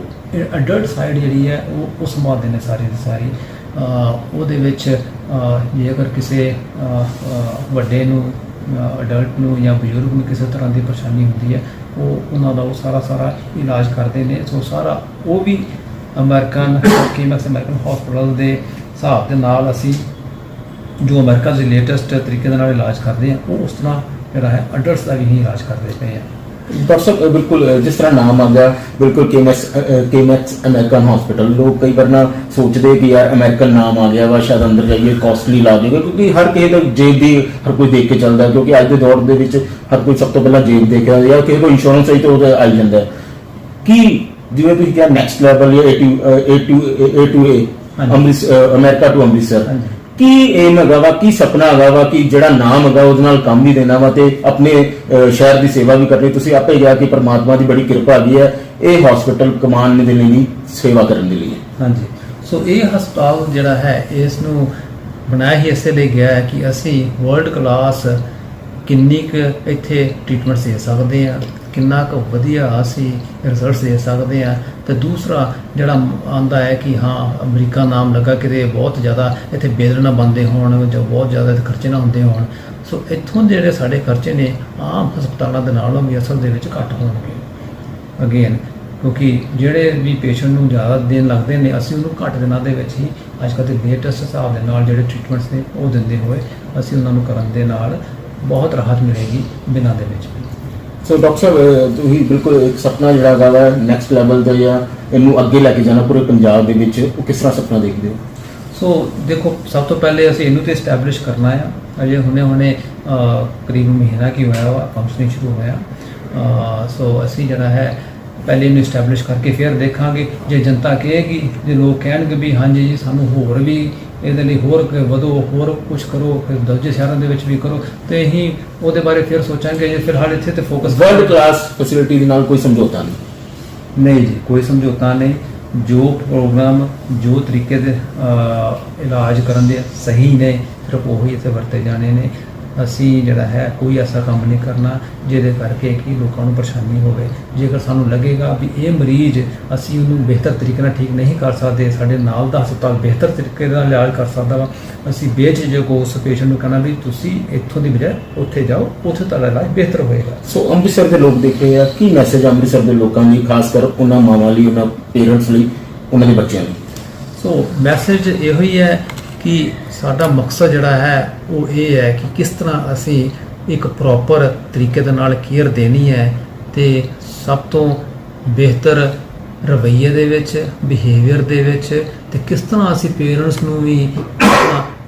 ਅਡਲਟ ਸਾਈਡ ਜਿਹੜੀ ਹੈ, ਉਹ ਉਹ ਸੰਭਾਲਦੇ ਨੇ ਸਾਰੀ ਦੀ ਸਾਰੀ। ਉਹਦੇ ਵਿੱਚ ਜੇ ਅਗਰ ਕਿਸੇ ਵੱਡੇ ਨੂੰ ਅਡਲਟ ਨੂੰ ਜਾਂ ਬਜ਼ੁਰਗ ਨੂੰ ਕਿਸੇ ਤਰ੍ਹਾਂ ਦੀ ਪਰੇਸ਼ਾਨੀ ਹੁੰਦੀ ਹੈ, ਉਹ ਉਹਨਾਂ ਦਾ ਉਹ ਸਾਰਾ ਸਾਰਾ ਇਲਾਜ ਕਰਦੇ ਨੇ। ਸੋ ਸਾਰਾ, ਉਹ ਵੀ ਅਮਰੀਕਨ ਕੀਮਤ ਅਮਰੀਕਨ ਹਸਪੀਟਲ ਦੇ ਹਿਸਾਬ ਦੇ ਨਾਲ ਅਸੀਂ ਜੋ ਅਮਰੀਕਾ ਦੇ ਲੇਟੈਸਟ ਤਰੀਕੇ ਦੇ ਨਾਲ ਇਲਾਜ ਕਰਦੇ ਆ ਉਹ ਉਸ ਤਰ੍ਹਾਂ ਜਿਹੜਾ ਹੈ ਅਡਲਟਸ ਦਾ ਵੀ ਹੀ ਇਲਾਜ ਕਰਦੇ ਪਏ ਆ ਡਾਕਟਰ ਸਾਹਿਬ ਬਿਲਕੁਲ ਜਿਸ ਤਰ੍ਹਾਂ ਨਾਮ ਆ ਗਿਆ ਬਿਲਕੁਲ ਕੇਮੈਕਸ ਕੇਮੈਕਸ ਅਮਰੀਕਨ ਹਸਪੀਟਲ ਲੋਕ ਕਈ ਵਾਰ ਨਾ ਸੋਚਦੇ ਕਿ ਯਾਰ ਅਮਰੀਕਨ ਨਾਮ ਆ ਗਿਆ ਵਾ ਸ਼ਾਇਦ ਅੰਦਰ ਜਾਈਏ ਕਾਸਟਲੀ ਲਾ ਦੇਗਾ ਕਿਉਂਕਿ ਹਰ ਕਿਸੇ ਦਾ ਜੇਬ ਦੀ ਹਰ ਕੋਈ ਦੇਖ ਕੇ ਚੱਲਦਾ ਕਿਉਂਕਿ ਅੱਜ ਦੇ ਦੌਰ ਦੇ ਵਿੱਚ ਹਰ ਕੋਈ ਸਭ ਤੋਂ ਪਹਿਲਾਂ ਜੇਬ ਦੇਖਦਾ ਜਾਂ ਕਿਸੇ ਕੋਲ ਇੰਸ਼ੋਰੈਂਸ ਹੈ ਤਾਂ ਉਹਦਾ ਆਈ ਜਾਂਦਾ। ਕੀ ਜਿਵੇਂ ਤੁਸੀਂ ਕਿਹਾ ਨੈਕਸਟ ਲੈਵਲ ਜਾਂ A2 A to A to A ਹਾਂਜੀ। Amritsar America to Amritsar. Ki aim ਹੈਗਾ ਵਾ ਕੀ ਸੁਪਨਾ ਹੈਗਾ ਵਾ ਕਿ ਜਿਹੜਾ ਨਾਮ ਹੈਗਾ ਉਹਦੇ ਨਾਲ ਕੰਮ ਵੀ ਦੇਣਾ ਵਾ ਤੇ ਆਪਣੇ ਅਹ, ਸ਼ਹਿਰ ਦੀ ਸੇਵਾ ਵੀ ਕਰਨੀ। ਤੁਸੀਂ ਆਪੇ ਕਿਹਾ ਕਿ ਪਰਮਾਤਮਾ ਦੀ ਬੜੀ ਕਿਰਪਾ ਹੈਗੀ ਹੈ ਇਹ ਹਸਪੀਟਲ ਕਮਾਨ ਦੇ ਲਈ ਵੀ ਸੇਵਾ ਕਰਨ ਦੇ ਲਈ ਹੈ। ਹਾਂਜੀ। ਸੋ ਇਹ ਹਸਪਤਾਲ ਜਿਹੜਾ ਹੈ ਇਸ ਨੂੰ ਬਣਾਇਆ ਹੀ ਇਸੇ ਲਈ ਗਿਆ ਹੈ ਕਿ ਅਸੀਂ ਵਰਲਡ ਕਲਾਸ ਕਿੰਨੀ ਕੁ ਇੱਥੇ ਟ੍ਰੀਟਮੈਂਟ ਦੇ ਸਕਦੇ ਹਾਂ। ਕਿੰਨਾ ਕੁ ਵਧੀਆ ਅਸੀਂ ਰਿਜ਼ਲਟਸ ਦੇ ਸਕਦੇ ਆ ਤੇ ਦੂਸਰਾ ਜਿਹੜਾ ਆਂਦਾ ਹੈ ਕਿ ਹਾਂ, ਅਮਰੀਕਾ ਨਾਮ ਲੱਗਾ ਕਿਤੇ ਬਹੁਤ ਜ਼ਿਆਦਾ ਇੱਥੇ ਬੇਦਲ ਨਾ ਬੰਦੇ ਹੋਣ, ਜਾਂ ਬਹੁਤ ਜ਼ਿਆਦਾ ਇੱਥੇ ਖਰਚੇ ਨਾ ਹੁੰਦੇ ਹੋਣ। ਸੋ ਇੱਥੋਂ ਦੇ ਜਿਹੜੇ ਸਾਡੇ ਖਰਚੇ ਨੇ, ਆਮ ਹਸਪਤਾਲਾਂ ਦੇ ਨਾਲੋਂ ਵੀ ਅਸਲ ਦੇ ਵਿੱਚ ਘੱਟ ਹੋਣਗੇ। ਅਗੇਨ ਕਿਉਂਕਿ ਜਿਹੜੇ ਵੀ ਪੇਸ਼ੈਂਟ ਨੂੰ ਜ਼ਿਆਦਾ ਦਿਨ ਲੱਗਦੇ ਨੇ, ਅਸੀਂ ਉਹਨੂੰ ਘੱਟ ਦਿਨਾਂ ਦੇ ਵਿੱਚ ਹੀ ਅੱਜ ਕੱਲ੍ਹ ਦੇ ਲੇਟੈਸਟ ਹਿਸਾਬ ਦੇ ਨਾਲ ਜਿਹੜੇ ਟ੍ਰੀਟਮੈਂਟਸ ਨੇ ਉਹ ਦਿੰਦੇ ਹੋਏ ਅਸੀਂ ਉਹਨਾਂ ਨੂੰ ਕਰਨ ਦੇ ਨਾਲ ਬਹੁਤ ਰਾਹਤ ਮਿਲੇਗੀ ਬਿਨਾਂ ਦੇ ਵਿੱਚ ਵੀ। ਸੋ ਡਾਕਟਰ ਸਾਹਿਬ ਤੁਸੀਂ ਬਿਲਕੁਲ ਇੱਕ ਸੁਪਨਾ ਜਿਹੜਾ ਹੈਗਾ ਵਾ ਨੈਕਸਟ ਲੈਵਲ ਦਾ ਜਾਂ ਇਹਨੂੰ ਅੱਗੇ ਲੈ ਕੇ ਜਾਣਾ ਪੂਰੇ ਪੰਜਾਬ ਦੇ ਵਿੱਚ। ਉਹ ਕਿਸ ਤਰ੍ਹਾਂ ਸੁਪਨਾ ਦੇਖਦੇ ਹੋ? ਸੋ ਦੇਖੋ, ਸਭ ਤੋਂ ਪਹਿਲੇ ਅਸੀਂ ਇਹਨੂੰ ਤੇ ਐਸਟੈਬਲਿਸ਼ ਕਰਨਾ ਆ। ਅਜੇ ਹੁਣੇ ਹੁਣੇ ਕਰੀਬ ਮਹੀਨਾ ਕੀ ਹੋਇਆ ਵਾ ਫੰਕਸ਼ਨਿੰਗ ਸ਼ੁਰੂ ਹੋਇਆ। ਸੋ ਅਸੀਂ ਜਿਹੜਾ ਹੈ, ਪਹਿਲੇ ਇਹਨੂੰ ਐਸਟੈਬਲਿਸ਼ ਕਰਕੇ ਫਿਰ ਦੇਖਾਂਗੇ। ਜੇ ਜਨਤਾ ਕਹੇਗੀ, ਜੇ ਲੋਕ ਕਹਿਣਗੇ ਵੀ ਹਾਂਜੀ ਜੀ, ਸਾਨੂੰ ਹੋਰ ਵੀ ਇਹਦੇ ਲਈ ਹੋਰ ਵਧੋ ਹੋਰ ਕੁਝ ਕਰੋ ਫਿਰ ਦੂਜੇ ਸ਼ਹਿਰਾਂ ਦੇ ਵਿੱਚ ਵੀ ਕਰੋ ਤੇ ਅਸੀਂ ਉਹਦੇ ਬਾਰੇ ਫਿਰ ਸੋਚਾਂਗੇ ਜੇ ਫਿਲਹਾਲ ਇੱਥੇ ਤੇ ਫੋਕਸ ਵਰਲਡ ਕਲਾਸ ਫੈਸਿਲਿਟੀ ਦੇ ਨਾਲ ਕੋਈ ਸਮਝੌਤਾ ਨਹੀਂ। ਨਹੀਂ ਜੀ ਕੋਈ ਸਮਝੌਤਾ ਨਹੀਂ। ਜੋ ਪ੍ਰੋਗਰਾਮ ਜੋ ਤਰੀਕੇ ਦੇ ਇਲਾਜ ਕਰਨ ਦੇ ਸਹੀ ਨੇ ਸਿਰਫ ਉਹੀ ਇੱਥੇ ਵਰਤੇ ਜਾਣੇ ਨੇ। ਅਸੀਂ ਜਿਹੜਾ ਹੈ ਕੋਈ ਐਸਾ ਕੰਮ ਨਹੀਂ ਕਰਨਾ ਜਿਹਦੇ ਕਰਕੇ ਕਿ ਲੋਕਾਂ ਨੂੰ ਪਰੇਸ਼ਾਨੀ ਹੋਵੇ। ਜੇਕਰ ਸਾਨੂੰ ਲੱਗੇਗਾ ਵੀ ਇਹ ਮਰੀਜ਼ ਅਸੀਂ ਉਹਨੂੰ ਬਿਹਤਰ ਤਰੀਕੇ ਨਾਲ ਠੀਕ ਨਹੀਂ ਕਰ ਸਕਦੇ ਸਾਡੇ ਨਾਲ ਦਾ ਹਸਪਤਾਲ ਬਿਹਤਰ ਤਰੀਕੇ ਨਾਲ ਇਲਾਜ ਕਰ ਸਕਦਾ ਵਾ ਅਸੀਂ ਬੇਝਿਜਕ ਉਸ ਪੇਸ਼ੈਂਟ ਨੂੰ ਕਹਿਣਾ ਵੀ ਤੁਸੀਂ ਇੱਥੋਂ ਦੀ ਬਜਾਏ ਉੱਥੇ ਜਾਓ ਉੱਥੇ ਤੁਹਾਡਾ ਇਲਾਜ ਬਿਹਤਰ ਹੋਏਗਾ। ਸੋ ਅੰਮ੍ਰਿਤਸਰ ਦੇ ਲੋਕ ਦੇਖ ਰਹੇ ਆ ਕੀ ਮੈਸੇਜ ਅੰਮ੍ਰਿਤਸਰ ਦੇ ਲੋਕਾਂ ਲਈ ਖਾਸ ਕਰ ਉਹਨਾਂ ਮਾਵਾਂ ਲਈ ਉਹਨਾਂ ਪੇਰੈਂਟਸ ਲਈ ਉਹਨਾਂ ਦੇ ਬੱਚਿਆਂ ਲਈ? ਸੋ ਮੈਸੇਜ ਇਹੋ ਹੀ ਹੈ ਕਿ ਸਾਡਾ ਮਕਸਦ ਜਿਹੜਾ ਹੈ, ਉਹ ਇਹ ਹੈ ਕਿ ਕਿਸ ਤਰ੍ਹਾਂ ਅਸੀਂ ਇੱਕ ਪ੍ਰੋਪਰ ਤਰੀਕੇ ਦੇ ਨਾਲ ਕੇਅਰ ਦੇਣੀ ਹੈ ਤੇ ਸਭ ਤੋਂ ਬਿਹਤਰ ਰਵੱਈਏ ਦੇ ਵਿੱਚ ਬਿਹੇਵੀਅਰ ਦੇ ਵਿੱਚ ਤੇ ਕਿਸ ਤਰ੍ਹਾਂ ਅਸੀਂ ਪੇਰੈਂਟਸ ਨੂੰ ਵੀ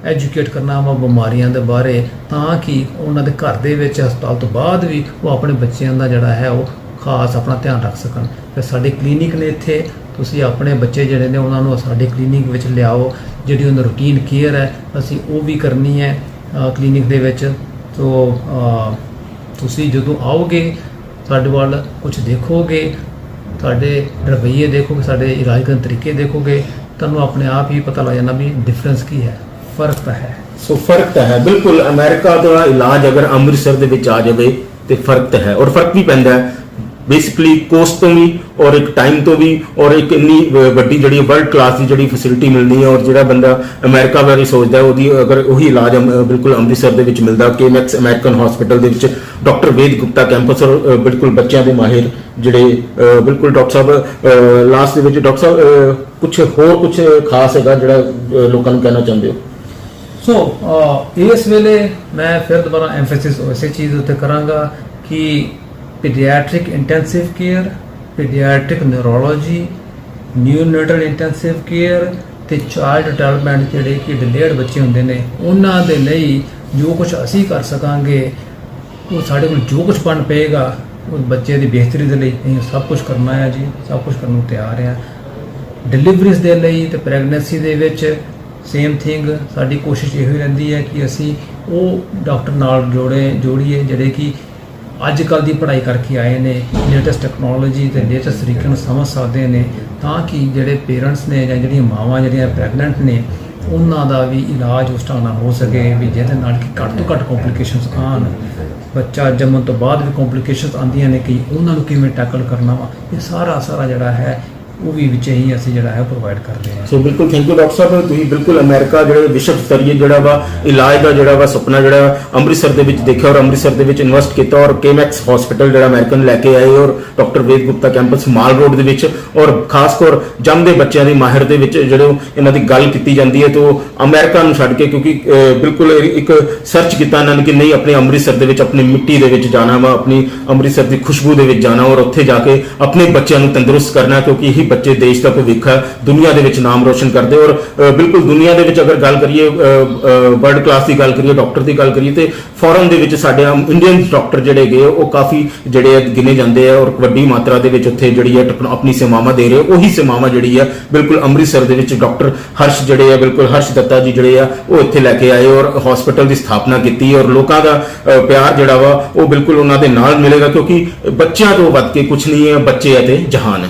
ਐਜੂਕੇਟ ਕਰਨਾ ਵਾ ਬਿਮਾਰੀਆਂ ਦੇ ਬਾਰੇ ਤਾਂ ਕਿ ਉਹਨਾਂ ਦੇ ਘਰ ਦੇ ਵਿੱਚ, ਹਸਪਤਾਲ ਤੋਂ ਬਾਅਦ ਵੀ ਉਹ ਆਪਣੇ ਬੱਚਿਆਂ ਦਾ ਜਿਹੜਾ ਹੈ, ਉਹ ਖਾਸ ਆਪਣਾ ਧਿਆਨ ਰੱਖ ਸਕਣ। ਤੇ ਸਾਡੇ ਕਲੀਨਿਕ ਨੇ ਇੱਥੇ ਤੁਸੀਂ ਆਪਣੇ ਬੱਚੇ ਜਿਹੜੇ ਨੇ, ਉਹਨਾਂ ਨੂੰ ਸਾਡੇ ਕਲੀਨਿਕ ਵਿੱਚ ਲਿਆਓ, ਜਿਹੜੀ ਉਹਨਾਂ ਰੂਟੀਨ ਕੇਅਰ ਹੈ, ਅਸੀਂ ਉਹ ਵੀ ਕਰਨੀ ਹੈ ਕਲੀਨਿਕ ਦੇ ਵਿੱਚ। ਤੋਂ ਤੁਸੀਂ ਜਦੋਂ ਆਓਗੇ ਸਾਡੇ ਵੱਲ ਕੁਝ ਦੇਖੋਗੇ, ਤੁਹਾਡੇ ਰਵੱਈਏ ਦੇਖੋਗੇ, ਸਾਡੇ ਇਲਾਜ ਕਰਨ ਤਰੀਕੇ ਦੇਖੋਗੇ, ਤੁਹਾਨੂੰ ਆਪਣੇ ਆਪ ਹੀ ਪਤਾ ਲੱਗ ਜਾਣਾ ਵੀ ਡਿਫਰੈਂਸ ਕੀ ਹੈ, ਫ਼ਰਕ ਤਾਂ ਹੈ। ਸੋ ਫ਼ਰਕ ਤਾਂ ਹੈ, ਬਿਲਕੁਲ ਅਮਰੀਕਾ ਦਾ ਇਲਾਜ ਅਗਰ ਅੰਮ੍ਰਿਤਸਰ ਦੇ ਵਿੱਚ ਆ ਜਾਵੇ, ਤੇ ਫ਼ਰਕ ਤਾਂ ਹੈ, ਔਰ ਫ਼ਰਕ ਵੀ ਪੈਂਦਾ ਹੈ। ਬੇਸਿਕਲੀ ਕੋਸਟ ਤੋਂ ਵੀ ਔਰ ਇੱਕ ਟਾਈਮ ਤੋਂ ਵੀ ਔਰ ਇੱਕ ਇੰਨੀ ਵੱਡੀ ਜਿਹੜੀ ਵਰਲਡ ਕਲਾਸ ਦੀ ਜਿਹੜੀ ਫੈਸਿਲਿਟੀ ਮਿਲਣੀ ਹੈ ਔਰ ਜਿਹੜਾ ਬੰਦਾ ਅਮਰੀਕਾ ਬਾਰੇ ਸੋਚਦਾ ਉਹਦੀ ਅਗਰ ਉਹੀ ਇਲਾਜ ਬਿਲਕੁਲ ਅੰਮ੍ਰਿਤਸਰ ਦੇ ਵਿੱਚ ਮਿਲਦਾ ਕੇਮੈਕਸ ਅਮਰੀਕਨ ਹਸਪੀਟਲ ਦੇ ਵਿੱਚ ਡਾਕਟਰ ਵੇਦ ਗੁਪਤਾ ਕੈਂਪਸ ਔਰ ਬਿਲਕੁਲ ਬੱਚਿਆਂ ਦੇ ਮਾਹਿਰ ਜਿਹੜੇ ਬਿਲਕੁਲ ਡਾਕਟਰ ਸਾਹਿਬ ਲਾਸਟ ਦੇ ਵਿੱਚ ਡਾਕਟਰ ਸਾਹਿਬ ਕੁਝ ਹੋਰ ਕੁਝ ਖਾਸ ਹੈਗਾ ਜਿਹੜਾ ਲੋਕਾਂ ਨੂੰ ਕਹਿਣਾ ਚਾਹੁੰਦੇ ਹੋ? ਸੋ ਇਸ ਵੇਲੇ ਮੈਂ ਫਿਰ ਦੁਬਾਰਾ ਐਮਫੈਸਿਸ ਉਸੇ ਚੀਜ਼ ਉੱਤੇ ਕਰਾਂਗਾ ਕਿ paediatric intensive care paediatric neurology neonatal intensive care ਤੇ ਚਾਈਲਡ ਡਿਵੈਲਪਮੈਂਟ ਜਿਹੜੇ ਕਿ ਡਿਲੇਡ ਬੱਚੇ ਹੁੰਦੇ ਨੇ, ਉਹਨਾਂ ਦੇ ਲਈ ਜੋ ਕੁਝ ਅਸੀਂ ਕਰ ਸਕਾਂਗੇ, ਉਹ ਸਾਡੇ ਕੋਲ ਜੋ ਕੁਝ ਬਣ ਪਏਗਾ, ਉਹ ਬੱਚੇ ਦੀ ਬਿਹਤਰੀ ਦੇ ਲਈ ਅਸੀਂ ਸਭ ਕੁਝ ਕਰਨਾ ਹੈ ਜੀ, ਸਭ ਕੁਝ ਕਰਨ ਨੂੰ ਤਿਆਰ ਹਾਂ। ਡਿਲੀਵਰੀਜ਼ ਦੇ ਲਈ ਤੇ ਪ੍ਰੈਗਨੈਂਸੀ ਦੇ ਵਿੱਚ ਸੇਮ ਥਿੰਗ ਸਾਡੀ ਕੋਸ਼ਿਸ਼ ਇਹੋ ਹੀ ਰਹਿੰਦੀ ਹੈ ਕਿ ਅਸੀਂ ਉਹ ਡਾਕਟਰ ਨਾਲ ਜੋੜੇ, ਜੋੜੀਏ, ਜਿਹੜੇ ਕਿ ਅੱਜ ਕੱਲ ਦੀ ਪੜ੍ਹਾਈ ਕਰਕੇ ਆਏ ਨੇ ਲੇਟੈਸਟ ਟੈਕਨੋਲੋਜੀ ਤੇ ਲੇਟੈਸਟ ਤਰੀਕੇ ਨੂੰ ਸਮਝ ਸਕਦੇ ਨੇ, ਤਾਂ ਕਿ ਜਿਹੜੇ ਪੇਰੈਂਟਸ ਨੇ ਜਾਂ ਜਿਹੜੀਆਂ ਮਾਵਾਂ ਜਿਹੜੀਆਂ ਪ੍ਰੈਗਨੈਂਟ ਨੇ, ਉਹਨਾਂ ਦਾ ਵੀ ਇਲਾਜ ਉਸ ਤਰ੍ਹਾਂ ਨਾਲ ਹੋ ਸਕੇ, ਵੀ ਜਿਹਦੇ ਨਾਲ ਕਿ ਘੱਟ ਤੋਂ ਘੱਟ ਕੰਪਲਿਕੇਸ਼ਨਸ ਆਣ ਬੱਚਾ ਜੰਮਣ ਤੋਂ ਬਾਅਦ ਵੀ ਕੰਪਲਿਕੇਸ਼ਨਸ ਆਉਂਦੀਆਂ ਨੇ ਕਿ ਉਹਨਾਂ ਨੂੰ ਕਿਵੇਂ ਟੈਕਲ ਕਰਨਾ ਵਾ। ਇਹ ਸਾਰਾ ਸਾਰਾ ਜਿਹੜਾ ਹੈ ਉਹ ਵੀ ਵਿੱਚ ਹੀ ਅਸੀਂ ਜਿਹੜਾ ਹੈ ਪ੍ਰੋਵਾਈਡ ਕਰਦੇ ਹਾਂ। ਸੋ ਬਿਲਕੁਲ ਥੈਂਕ ਯੂ ਡਾਕਟਰ ਸਾਹਿਬ। ਤੁਸੀਂ ਬਿਲਕੁਲ ਅਮਰੀਕਾ ਜਿਹੜਾ ਵਿਸ਼ਵ ਸਤਰੀਏ ਜਿਹੜਾ ਵਾ, ਇਲਾਜ ਦਾ ਜਿਹੜਾ ਵਾ, ਸੁਪਨਾ ਜਿਹੜਾ ਅੰਮ੍ਰਿਤਸਰ ਦੇ ਵਿੱਚ ਦੇਖਿਆ ਔਰ ਅੰਮ੍ਰਿਤਸਰ ਦੇ ਵਿੱਚ ਇਨਵੈਸਟ ਕੀਤਾ ਔਰ ਕੇਮੈਕਸ ਹਸਪੀਟਲ ਜਿਹੜਾ ਅਮਰੀਕਨ ਲੈ ਕੇ ਆਏ ਔਰ doctor Ved Gupta campus Mall Road ਦੇ ਵਿੱਚ ਔਰ ਖਾਸ ਕਰ ਜੰਮਦੇ ਬੱਚਿਆਂ ਦੀ ਮਾਹਿਰ ਦੇ ਵਿੱਚ ਜਿਹੜੇ ਇਹਨਾਂ ਦੀ ਗੱਲ ਕੀਤੀ ਜਾਂਦੀ ਹੈ, ਤਾਂ ਅਮਰੀਕਾ ਨੂੰ ਛੱਡ ਕੇ ਕਿਉਂਕਿ ਬਿਲਕੁਲ ਇੱਕ ਸਰਚ ਕੀਤਾ ਇਹਨਾਂ ਨੇ ਕਿ ਨਹੀਂ, ਆਪਣੇ ਅੰਮ੍ਰਿਤਸਰ ਦੇ ਵਿੱਚ, ਆਪਣੀ ਮਿੱਟੀ ਦੇ ਵਿੱਚ ਜਾਣਾ ਵਾ, ਆਪਣੀ ਅੰਮ੍ਰਿਤਸਰ ਦੀ ਖੁਸ਼ਬੂ ਦੇ ਵਿੱਚ ਜਾਣਾ ਔਰ ਉੱਥੇ ਜਾ ਕੇ ਆਪਣੇ ਬੱਚਿਆਂ ਨੂੰ ਤੰਦਰੁਸਤ ਕਰਨਾ, ਕਿਉਂਕਿ ਇਹ ਬੱਚੇ ਦੇਸ਼ ਦਾ ਭਵਿੱਖ ਹੈ, ਦੁਨੀਆ ਦੇ ਵਿੱਚ ਨਾਮ ਰੋਸ਼ਨ ਕਰਦੇ ਔਰ ਬਿਲਕੁਲ ਦੁਨੀਆ ਦੇ ਵਿੱਚ ਅਗਰ ਗੱਲ ਕਰੀਏ ਵਰਲਡ ਕਲਾਸ ਦੀ ਗੱਲ ਕਰੀਏ ਡਾਕਟਰ ਦੀ ਗੱਲ ਕਰੀਏ, ਤੇ ਫੋਰਨ ਦੇ ਵਿੱਚ ਸਾਡੇ ਇੰਡੀਅਨ ਡਾਕਟਰ ਜਿਹੜੇ ਗਏ ਉਹ ਕਾਫੀ ਜਿਹੜੇ ਆ ਗਿਣੇ ਜਾਂਦੇ ਆ ਔਰ ਵੱਡੀ ਮਾਤਰਾ ਦੇ ਵਿੱਚ ਉੱਥੇ ਜਿਹੜੀ ਹੈ ਟੈਕਨੋ- ਆਪਣੀ ਸੇਵਾਵਾਂ ਦੇ ਰਹੇ ਉਹੀ ਸੇਵਾਵਾਂ ਜਿਹੜੀ ਹੈ ਬਿਲਕੁਲ ਅੰਮ੍ਰਿਤਸਰ ਦੇ ਵਿੱਚ ਡਾਕਟਰ ਹਰਸ਼ ਜਿਹੜੇ ਆ, ਬਿਲਕੁਲ ਹਰਸ਼ ਦੱਤਾ ਜੀ ਜਿਹੜੇ ਆ, ਉਹ ਇੱਥੇ ਲੈ ਕੇ ਆਏ ਔਰ ਹਸਪੀਟਲ ਦੀ ਸਥਾਪਨਾ ਕੀਤੀ ਔਰ ਲੋਕਾਂ ਦਾ ਪਿਆਰ ਜਿਹੜਾ ਵਾ, ਉਹ ਬਿਲਕੁਲ ਉਹਨਾਂ ਦੇ ਨਾਲ ਮਿਲੇਗਾ ਕਿਉਂਕਿ ਬੱਚਿਆਂ ਤੋਂ ਵੱਧ ਕੇ ਕੁਝ ਨਹੀਂ ਹੈ, ਬੱਚੇ ਅਤੇ ਜਹਾਨ ਹੈ।